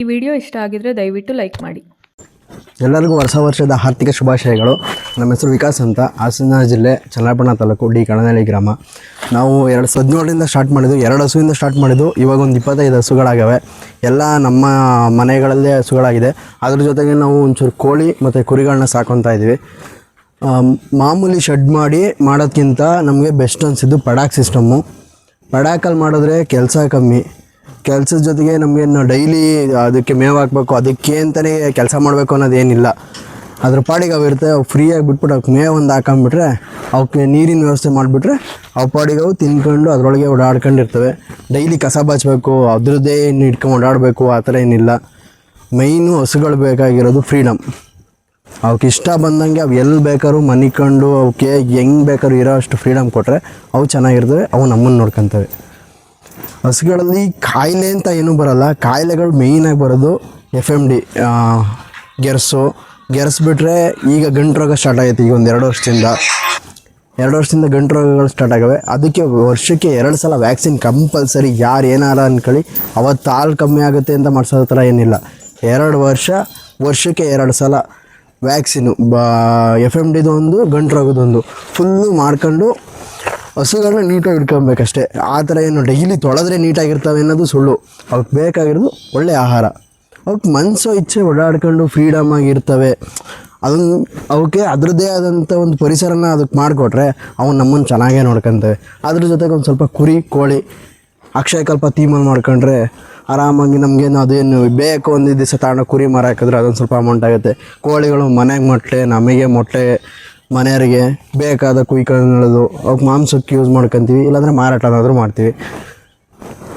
ಈ ವಿಡಿಯೋ ಇಷ್ಟ ಆಗಿದ್ರೆ ದಯವಿಟ್ಟು ಲೈಕ್ ಮಾಡಿ. ಎಲ್ಲರಿಗೂ ಹೊಸ ವರ್ಷದ ಆರ್ಥಿಕ ಶುಭಾಶಯಗಳು. ನಮ್ಮ ಹೆಸರು ವಿಕಾಸ್ ಅಂತ. ಹಾಸನ ಜಿಲ್ಲೆ ಚನ್ನಪಟ್ಟಣ ತಾಲೂಕು ಡಿ ಕಣನಹಳ್ಳಿ ಗ್ರಾಮ. ನಾವು ಎರಡು ಹದಿನೇಳರಿಂದ ಸ್ಟಾರ್ಟ್ ಮಾಡಿದ್ದು, ಎರಡು ಹಸುವಿಂದ ಸ್ಟಾರ್ಟ್ ಮಾಡಿದ್ದು, ಇವಾಗ ಒಂದು ಇಪ್ಪತ್ತೈದು ಹಸುಗಳಾಗವೆ ಎಲ್ಲ ನಮ್ಮ ಮನೆಗಳಲ್ಲೇ ಹಸುಗಳಾಗಿದೆ. ಅದ್ರ ಜೊತೆಗೆ ನಾವು ಒಂಚೂರು ಕೋಳಿ ಮತ್ತು ಕುರಿಗಳನ್ನ ಸಾಕೊತಾ ಇದ್ದೀವಿ. ಮಾಮೂಲಿ ಶೆಡ್ ಮಾಡಿ ಮಾಡೋದಕ್ಕಿಂತ ನಮಗೆ ಬೆಸ್ಟ್ ಅನಿಸಿದ್ದು ಪಡಾಕ್ ಸಿಸ್ಟಮ್ಮು ಪಡಾಕಲ್ಲಿ ಮಾಡಿದ್ರೆ ಕೆಲಸ ಕಮ್ಮಿ. ಕೆಲಸದ ಜೊತೆಗೆ ನಮಗೆ ಡೈಲಿ ಅದಕ್ಕೆ ಮೇವು ಹಾಕ್ಬೇಕು, ಅದಕ್ಕೆ ಅಂತಲೇ ಕೆಲಸ ಮಾಡಬೇಕು ಅನ್ನೋದೇನಿಲ್ಲ ಅದ್ರ ಪಾಡಿಗೆ ಅವು ಇರುತ್ತೆ, ಅವು ಫ್ರೀಯಾಗಿ ಬಿಟ್ಬಿಟ್ಟು ಅವ್ಕೆ ಮೇವು ಒಂದು ಹಾಕೊಂಬಿಟ್ರೆ ಅವಕ್ಕೆ ನೀರಿನ ವ್ಯವಸ್ಥೆ ಮಾಡಿಬಿಟ್ರೆ, ಅವು ಪಾಡಿಗೆ ಅವು ತಿನ್ಕೊಂಡು ಅದರೊಳಗೆ ಓಡಾಡ್ಕೊಂಡಿರ್ತವೆ. ಡೈಲಿ ಕಸ ಬಾಚಬೇಕು, ಅದ್ರದ್ದೇ ಏನು ಇಟ್ಕೊಂಡು ಓಡಾಡಬೇಕು, ಆ ಥರ ಏನಿಲ್ಲ. ಮೈನು ಹಸುಗಳು ಬೇಕಾಗಿರೋದು ಫ್ರೀಡಮ್ ಅವಕ್ಕೆ ಇಷ್ಟ ಬಂದಂಗೆ ಅವು ಎಲ್ಲಿ ಬೇಕಾದ್ರೂ ಮನಿಕೊಂಡು ಅವಕ್ಕೆ ಹೆಂಗೆ ಬೇಕಾದ್ರೂ ಇರೋ ಅಷ್ಟು ಫ್ರೀಡಮ್ ಕೊಟ್ಟರೆ ಅವು ಚೆನ್ನಾಗಿರ್ತವೆ, ಅವು ನಮ್ಮನ್ನು ನೋಡ್ಕೊತವೆ. ಹಸುಗಳಲ್ಲಿ ಕಾಯಿಲೆ ಅಂತ ಏನೂ ಬರಲ್ಲ. ಕಾಯಿಲೆಗಳು ಮೇಯ್ನಾಗಿ ಬರೋದು ಎಫ್ ಎಂ ಡಿ ಗೆರ್ಸು. ಗೆರ್ಸ್ಬಿಟ್ರೆ ಈಗ ಗಂಟು ರೋಗ ಸ್ಟಾರ್ಟ್ ಆಗೈತೆ ಈಗ ಒಂದು ಎರಡು ವರ್ಷದಿಂದ. ಎರಡು ವರ್ಷದಿಂದ ಗಂಟು ರೋಗಗಳು ಸ್ಟಾರ್ಟ್ ಆಗವೆ. ಅದಕ್ಕೆ ವರ್ಷಕ್ಕೆ ಎರಡು ಸಲ ವ್ಯಾಕ್ಸಿನ್ ಕಂಪಲ್ಸರಿ ಯಾರು ಏನಾರ ಅಂದ್ಕೊಳ್ಳಿ ಅವತ್ತು ಹಾಲು ಕಮ್ಮಿ ಆಗುತ್ತೆ ಅಂತ ಮಾಡಿಸೋ ಥರ ಏನಿಲ್ಲ. ಎರಡು ವರ್ಷ, ವರ್ಷಕ್ಕೆ ಎರಡು ಸಲ ವ್ಯಾಕ್ಸಿನು ಬ ಎಫ್ ಎಂ ಡಿದೊಂದು ಗಂಟು ರೋಗದೊಂದು. ಫುಲ್ಲು ಮಾಡ್ಕೊಂಡು ಹಸುಗಳನ್ನ ನೀಟಾಗಿ ಇಟ್ಕೊಬೇಕಷ್ಟೇ ಆ ಥರ ಏನು ಡೈಲಿ ತೊಳೆದ್ರೆ ನೀಟಾಗಿರ್ತವೆ ಅನ್ನೋದು ಸುಳ್ಳು. ಅವ್ಕೆ ಬೇಕಾಗಿರೋದು ಒಳ್ಳೆಯ ಆಹಾರ. ಅವಕ್ಕೆ ಮನಸ್ಸು ಇಚ್ಛೆ ಓಡಾಡ್ಕೊಂಡು ಫ್ರೀಡಮ್ ಆಗಿರ್ತವೆ. ಅದನ್ನ ಅವಕ್ಕೆ ಅದರದ್ದೇ ಆದಂಥ ಒಂದು ಪರಿಸರನ ಅದಕ್ಕೆ ಮಾಡಿಕೊಟ್ರೆ ಅವನು ನಮ್ಮನ್ನು ಚೆನ್ನಾಗೇ ನೋಡ್ಕೊತವೆ. ಅದ್ರ ಜೊತೆಗೆ ಒಂದು ಸ್ವಲ್ಪ ಕುರಿ, ಕೋಳಿ ಅಕ್ಷಯಕಲ್ಪ ಥೀಮಲ್ಲಿ ಮಾಡ್ಕೊಂಡ್ರೆ ಆರಾಮಾಗಿ ನಮಗೇನು ಅದೇನು ಬೇಕು ಒಂದು ದಿವಸ ತಗೊಂಡು ಕುರಿ ಮರ ಹಾಕಿದ್ರೆ ಅದೊಂದು ಸ್ವಲ್ಪ ಅಮೌಂಟ್ ಆಗುತ್ತೆ. ಕೋಳಿಗಳು ಮನೆಗೆ ಮೊಟ್ಟೆ ನಮಗೆ ಮೊಟ್ಟೆ ಮನೆಯವರಿಗೆ ಬೇಕಾದ ಕುಯ್ಕೊಳ್ಳೋದು ಅವಕ್ಕೆ ಮಾಂಸಕ್ಕೆ ಯೂಸ್ ಮಾಡ್ಕೊತೀವಿ, ಇಲ್ಲಾಂದರೆ ಮಾರಾಟನಾದರೂ ಮಾಡ್ತೀವಿ.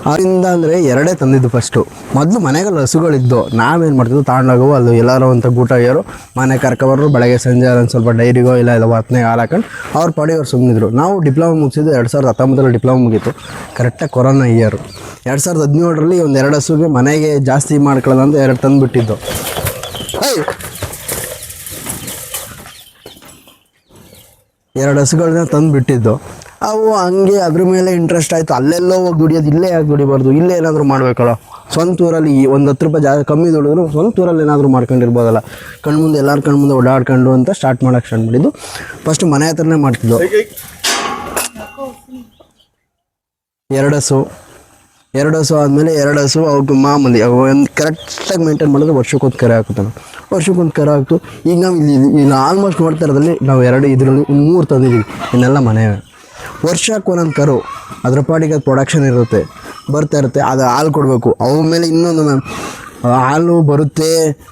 ಅದರಿಂದ ಅಂದರೆ ಎರಡೇ ತಂದಿದ್ದು ಫಸ್ಟು ಮೊದಲು ಮನೆಗಳು ಹಸುಗಳಿದ್ದು ನಾವೇನು ಮಾಡ್ತಿದ್ವು? ತಾಂಡಾಗೋ ಅಲ್ಲಿ ಎಲ್ಲರೂ ಅಂತ ಗೂಟಾಗಿಯರು ಮನೆ ಕರ್ಕೊಬಾರರು ಬೆಳಗ್ಗೆ ಸಂಜೆ ಒಂದು ಸ್ವಲ್ಪ ಡೈರಿಗೋ, ಇಲ್ಲ ಇಲ್ಲ ಹೊತ್ತನೇ ಹಾಲು ಹಾಕೊಂಡು ಅವ್ರ ಪಡೆಯವ್ರು ಸುಮ್ಮನಿದ್ರು ನಾವು ಡಿಪ್ಲೊಮಾ ಮುಗಿಸಿದ್ದು ಎರಡು ಸಾವಿರದ ಹತ್ತೊಂಬತ್ತರಲ್ಲಿ ಡಿಪ್ಲೊಮಾ ಮುಗೀತು. ಕರೆಕ್ಟಾಗಿ ಕೊರೋನಾ ಇಯರು ಎರಡು ಸಾವಿರದ ಹದಿನೇಳರಲ್ಲಿ ಒಂದು ಎರಡು ಹಸುಗೆ ಮನೆಗೆ ಜಾಸ್ತಿ ಮಾಡ್ಕೊಳ್ಳೋದು ಅಂತ ಎರಡು ತಂದು ಬಿಟ್ಟಿದ್ದು ಏಯ್! ಎರಡು ಹಸುಗಳನ್ನ ತಂದು ಬಿಟ್ಟಿದ್ದು ಅವು ಹಂಗೆ ಅದ್ರ ಮೇಲೆ ಇಂಟ್ರೆಸ್ಟ್ ಆಯಿತು. ಅಲ್ಲೆಲ್ಲೋ ಹೋಗಿ ದುಡಿಯೋದು, ಇಲ್ಲೇ ಯಾಕೆ ದುಡಿಬಾರ್ದು? ಇಲ್ಲೇ ಏನಾದರೂ ಮಾಡಬೇಕಲ್ಲ? ಸ್ವಂತ ಊರಲ್ಲಿ ಈ ಒಂದು ಹತ್ತು ರೂಪಾಯಿ ಜಾ ಕಮ್ಮಿ ದುಡಿದ್ರು ಸ್ವಂತ ಊರಲ್ಲಿ ಏನಾದರೂ ಮಾಡ್ಕೊಂಡಿರ್ಬೋದಲ್ಲ. ಕಣ್ಮುಂದೆ ಎಲ್ಲರ ಕಣ್ಮುಂದೆ ಓಡಾಡ್ಕೊಂಡು ಅಂತ ಸ್ಟಾರ್ಟ್ ಮಾಡೋಕ್ಕೆ ಸ್ಟಾರ್ಟ್ ಮಾಡಿದ್ದು. ಫಸ್ಟ್ ಮನೆ ಹತ್ರನೇ ಮಾಡ್ತಿದ್ದು. ಎರಡು ಹಸು. ಎರಡು ಹಸು ಆದಮೇಲೆ ಎರಡು ಹಸು ಅವಕ್ಕೆ ಮಾಮೂಲಿ ಒಂದು ಕರೆಕ್ಟಾಗಿ ಮೇಂಟೈನ್ ಮಾಡಿದ್ರೆ ವರ್ಷಕ್ಕೊಂದು ಕರೆ ಹಾಕುತ್ತಾನೆ ವರ್ಷಕ್ಕೊಂದು ಕರೆ ಹಾಕ್ತು ಈಗ ನಾವು ಇಲ್ಲಿ ಇಲ್ಲಿ ಆಲ್ಮೋಸ್ಟ್ ನೋಡ್ತಾ ಇರೋದ್ರಲ್ಲಿ ನಾವು ಎರಡು ಇದರಲ್ಲಿ ಮೂರು ತಂದಿದ್ದೀವಿ, ಇನ್ನೆಲ್ಲ ಮನೆ ವರ್ಷಕ್ಕೆ ಒಂದೊಂದು ಕರು, ಅದ್ರ ಪಾಡಿಗೆ ಅದು ಪ್ರೊಡಕ್ಷನ್ ಇರುತ್ತೆ, ಬರ್ತಾ ಇರುತ್ತೆ, ಅದು ಹಾಲು ಕೊಡಬೇಕು. ಅವ್ರ ಮೇಲೆ ಇನ್ನೊಂದು ಮ್ಯಾಮ್ ಹಾಲು ಬರುತ್ತೆ,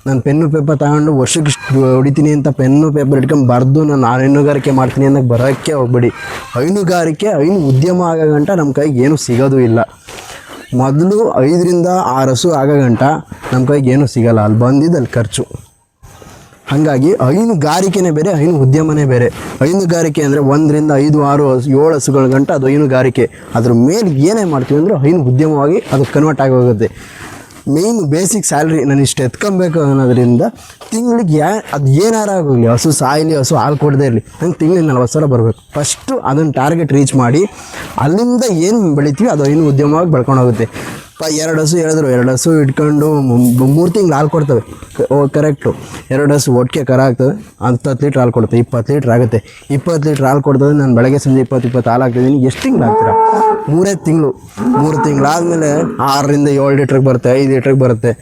ನಾನು ಪೆನ್ನು ಪೇಪರ್ ತಗೊಂಡು ವರ್ಷಕ್ಕೆ ಹೊಡಿತೀನಿ ಅಂತ ಪೆನ್ನು ಪೇಪರ್ ಇಟ್ಕೊಂಡು ಬರೆದು ನಾನು ಹೈನುಗಾರಿಕೆ ಮಾಡ್ತೀನಿ ಅನ್ನೋಕ್ಕೆ ಬರೋಕ್ಕೆ ಹೋಗ್ಬೇಡಿ. ಹೈನುಗಾರಿಕೆ, ಹೈನು ಉದ್ಯಮ ಆಗೋ ಗಂಟ ನಮ್ಮ ಕೈಗೆ ಏನೂ ಸಿಗೋದು ಇಲ್ಲ. ಮೊದಲು ಐದರಿಂದ ಆರು ಹಸು ಆಗೋ ಗಂಟ ನಮ್ಮ ಕೈಗೆ ಏನೂ ಸಿಗಲ್ಲ. ಅಲ್ಲಿ ಬಂದಿದ್ದು ಅಲ್ಲಿ ಖರ್ಚು. ಹಾಗಾಗಿ ಹೈನುಗಾರಿಕೆನೇ ಬೇರೆ ಹೈನು ಉದ್ಯಮನೇ ಬೇರೆ. ಹೈನುಗಾರಿಕೆ ಅಂದರೆ ಒಂದರಿಂದ ಐದು, ಆರು, ಏಳು ಹಸುಗಳ ಗಂಟ ಅದು ಹೈನುಗಾರಿಕೆ ಅದ್ರ ಮೇಲೆ ಏನೇ ಮಾಡ್ತೀವಿ ಅಂದರೆ ಹೈನು ಉದ್ಯಮವಾಗಿ ಅದು ಕನ್ವರ್ಟ್ ಆಗಿ ಹೋಗುತ್ತೆ. ಮೇಯ್ನ್ ಬೇಸಿಕ್ ಸ್ಯಾಲ್ರಿ ನಾನು ಇಷ್ಟು ಎತ್ಕೊಬೇಕು ಅನ್ನೋದ್ರಿಂದ ತಿಂಗಳಿಗೆ ಯಾ, ಅದು ಏನಾರು ಆಗೋಗ್ಲಿ ಹಸು ಸಾಯಲಿ, ಹಸು ಹಾಲು ಕೊಡದೇ ಇರಲಿ, ನಂಗೆ ತಿಂಗಳಿಗೆ ನಲ್ವತ್ತು ಸಾವಿರ ಬರಬೇಕು. ಫಸ್ಟು ಅದನ್ನು ಟಾರ್ಗೆಟ್ ರೀಚ್ ಮಾಡಿ, ಅಲ್ಲಿಂದ ಏನು ಬೆಳಿತೀವಿ ಅದು ಏನು ಉದ್ಯಮವಾಗಿ ಬೆಳ್ಕೊಂಡು ಹೋಗುತ್ತೆ. ಪ ಎರಡು ಹಸು ಹೇಳಿದ್ರು. ಎರಡು ಹಸು ಇಟ್ಕೊಂಡು ಮೂರು ತಿಂಗಳು ಹಾಲು ಕೊಡ್ತವೆ. ಕರೆಕ್ಟು ಎರಡು ಹಸು ಒಟ್ಟಿಗೆ ಕರ ಆಗ್ತದೆ. ಹತ್ತು ಹತ್ತು ಲೀಟ್ರ್ ಹಾಲು ಕೊಡ್ತವೆ. ಇಪ್ಪತ್ತು ಲೀಟ್ರ್ ಆಗುತ್ತೆ. ಇಪ್ಪತ್ತು ಲೀಟ್ರ್ ಹಾಲು ಕೊಡ್ತದೆ. ನಾನು ಬೆಳಗ್ಗೆ ಸಂಜೆ ಇಪ್ಪತ್ತು ಇಪ್ಪತ್ತು ಹಾಲು ಹಾಕ್ತಿದ್ದೀನಿ. ಎಷ್ಟು ತಿಂಗಳು ಹಾಕ್ತೀರಾ? ಮೂರೇ ತಿಂಗಳು. ಮೂರು ತಿಂಗಳಾದಮೇಲೆ ಆರರಿಂದ ಏಳು ಲೀಟ್ರಿಗೆ ಬರುತ್ತೆ. ಐದು ಲೀಟ್ರಿಗೆ ಬರುತ್ತೆ.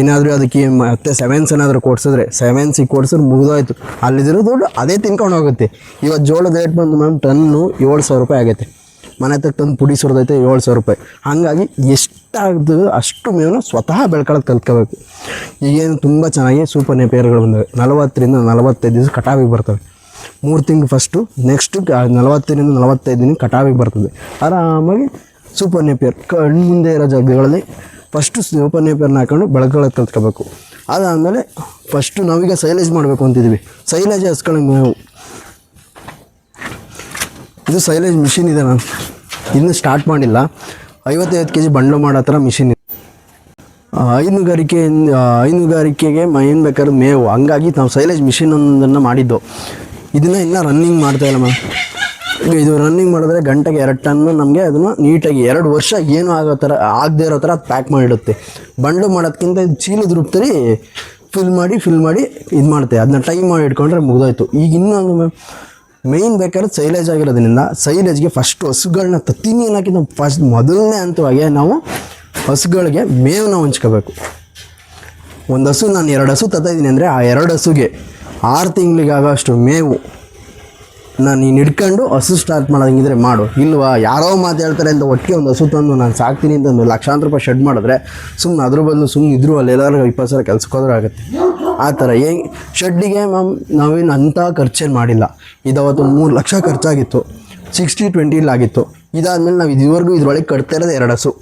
ಏನಾದರೂ ಅದಕ್ಕೆ ಮತ್ತೆ ಸೆವೆನ್ಸ್ ಏನಾದರೂ ಕೊಡ್ಸಿದ್ರೆ ಸೆವೆನ್ಸಿಗೆ ಕೊಡ್ಸಿದ್ರೆ ಮುಗಿದೋಯ್ತು. ಅಲ್ಲಿದ್ದರೂ ದುಡ್ಡು ಅದೇ ತಿನ್ಕೊಂಡು ಹೋಗುತ್ತೆ. ಇವತ್ತು ಜೋಳದ ರೇಟ್ ಬಂದು ಮ್ಯಾಮ್ ಟನ್ನು ಏಳು ಸಾವಿರ ರೂಪಾಯಿ ಆಗೈತೆ. ಮನೆ ತಕ್ಕ ತಂದು ಪುಡಿ ಸುರಿದೈತೆ ಏಳು ಸಾವಿರ ರೂಪಾಯಿ. ಹಾಗಾಗಿ ಎಷ್ಟಾಗ್ತದೆ ಅಷ್ಟು ಮೇವನ್ನ ಸ್ವತಃ ಬೆಳ್ಕೊಳ್ಳೋದು ಕಲ್ತ್ಕೋಬೇಕು. ಈಗೇನು ತುಂಬ ಚೆನ್ನಾಗಿ ಸೂಪರ್ ನೇಪೇರ್ಗಳು ಬಂದವೆ. ನಲವತ್ತರಿಂದ ನಲವತ್ತೈದು ದಿವಸ ಕಟಾವಿಗೆ ಬರ್ತವೆ. ಮೂರು ತಿಂಗಳು ಫಸ್ಟು ನೆಕ್ಸ್ಟು ನಲವತ್ತರಿಂದ ನಲವತ್ತೈದು ದಿನ ಕಟಾವಿಗೆ ಬರ್ತದೆ. ಆರಾಮಾಗಿ ಸೂಪರ್ ನೇಪಿಯರ್. ಕಣ್ಣು ಮುಂದೆ ಇರೋ ಜಾಗಗಳಲ್ಲಿ ಫಸ್ಟು ಸೂಪರ್ ನೇಪಿಯರ್ನ ಹಾಕೊಂಡು ಬೆಳ್ಕೊಳ್ಳೋದು ಕಲ್ತ್ಕೋಬೇಕು. ಅದಾದಮೇಲೆ ಫಸ್ಟು ನಾವೀಗ ಸೈಲೇಜ್ ಮಾಡಬೇಕು ಅಂತಿದ್ವಿ ಸೈಲೇಜ್ ಹಸ್ಕೊಳಂಗೆ ಮೇವು ಇದು ಸೈಲೇಜ್ ಮಿಷಿನ್ ಇದೆ ಮ್ಯಾಮ್ ಇನ್ನೂ ಸ್ಟಾರ್ಟ್ ಮಾಡಿಲ್ಲ. ಐವತ್ತೈದು ಕೆ ಜಿ ಬಂಡ್ಲು ಮಾಡೋ ಥರ ಮಿಷಿನ್ ಇದೆ. ಹೈನುಗಾರಿಕೆ ಹೈನುಗಾರಿಕೆಗೆ ಏನು ಬೇಕಾದ್ರೆ ಮೇವು. ಹಂಗಾಗಿ ನಾವು ಸೈಲೇಜ್ ಮಿಷಿನ್ ಒಂದನ್ನು ಮಾಡಿದ್ದು. ಇದನ್ನು ಇನ್ನೂ ರನ್ನಿಂಗ್ ಮಾಡ್ತಾ ಇಲ್ಲ ಮ್ಯಾಮ್ ಇದು ರನ್ನಿಂಗ್ ಮಾಡಿದ್ರೆ ಗಂಟೆಗೆ ಎರಡು ಟನ್ನು ನಮಗೆ ಅದನ್ನು ನೀಟಾಗಿ ಎರಡು ವರ್ಷ ಏನು ಆಗೋ ಥರ, ಆಗದೇ ಇರೋ ಥರ ಪ್ಯಾಕ್ ಮಾಡಿಡುತ್ತೆ. ಬಂಡು ಮಾಡೋದಕ್ಕಿಂತ ಇದು ಚೀಲದ ರೂಪದಲ್ಲಿ ಫಿಲ್ ಮಾಡಿ ಫಿಲ್ ಮಾಡಿ ಇದು ಮಾಡುತ್ತೆ ಅದನ್ನ ಟೈಮ್ ಮಾಡಿ ಇಟ್ಕೊಂಡ್ರೆ ಮುಗಿದೋಯ್ತು. ಈಗ ಇನ್ನೊಂದು ಮೇಯ್ನ್ ಬೇಕಾದ್ರೆ ಸೈಲೇಜ್ ಆಗಿರೋದ್ರಿಂದ ಸೈಲೇಜ್ಗೆ ಫಸ್ಟ್ ಹಸುಗಳನ್ನ ತತ್ತೀನಿ ಅನ್ನೋಕ್ಕಿಂತ ಫಸ್ಟ್ ಮೊದಲನೇ ಹಂತವಾಗಿ ನಾವು ಹಸುಗಳಿಗೆ ಮೇವನ್ನ ಹಂಚ್ಕೋಬೇಕು. ಒಂದು ಹಸು, ನಾನು ಎರಡು ಹಸು ತತ್ತಿದ್ದೀನಿ ಅಂದರೆ ಆ ಎರಡು ಹಸುಗೆ ಆರು ತಿಂಗಳಿಗೆ ಅಷ್ಟು ಮೇವು ನಾನು ನೀನು ಹಿಡ್ಕೊಂಡು ಹಸು ಸ್ಟಾರ್ಟ್ ಮಾಡೋದಂಗಿದ್ರೆ ಮಾಡು. ಇಲ್ವಾ? ಯಾರೋ ಮಾತಾಡ್ತಾರೆ ಹೇಳ್ತಾರೆ ಅಂತ ಒಟ್ಟಿಗೆ ಒಂದು ಹಸು ತಂದು ನಾನು ಸಾಕ್ತೀನಿ ಅಂತ ಒಂದು ಲಕ್ಷಾಂತರ ರೂಪಾಯಿ ಶೆಡ್ ಮಾಡಿದ್ರೆ ಸುಮ್ಮನೆ ಅದ್ರ ಬದಲು ಸುಮ್ಮನೆ ಇದ್ರು ಅಲ್ಲಿ ಎಲ್ಲರೂ ಇಪ್ಪತ್ತು ಸಾವಿರ ಕೆಲ್ಸಕ್ಕೆ ಹೋದ್ರೆ ಆಗುತ್ತೆ. ಆ ಥರ. ಹೆಂಗೆ ಶೆಡ್ಡಿಗೆ ಮ್ಯಾಮ್ ನಾವೇನು ಅಂಥ ಖರ್ಚೇನು ಮಾಡಿಲ್ಲ. ಇದಾವತ್ತು ಮೂರು ಲಕ್ಷ ಖರ್ಚಾಗಿತ್ತು. ಸಿಕ್ಸ್ಟಿ ಟ್ವೆಂಟಿಲಾಗಿತ್ತು ಇದಾದಮೇಲೆ ನಾವು ಇದುವರೆಗೂ ಇದ್ರೊಳಗೆ ಕಟ್ತಾ ಇರೋದು ಎರಡು ಹಸು.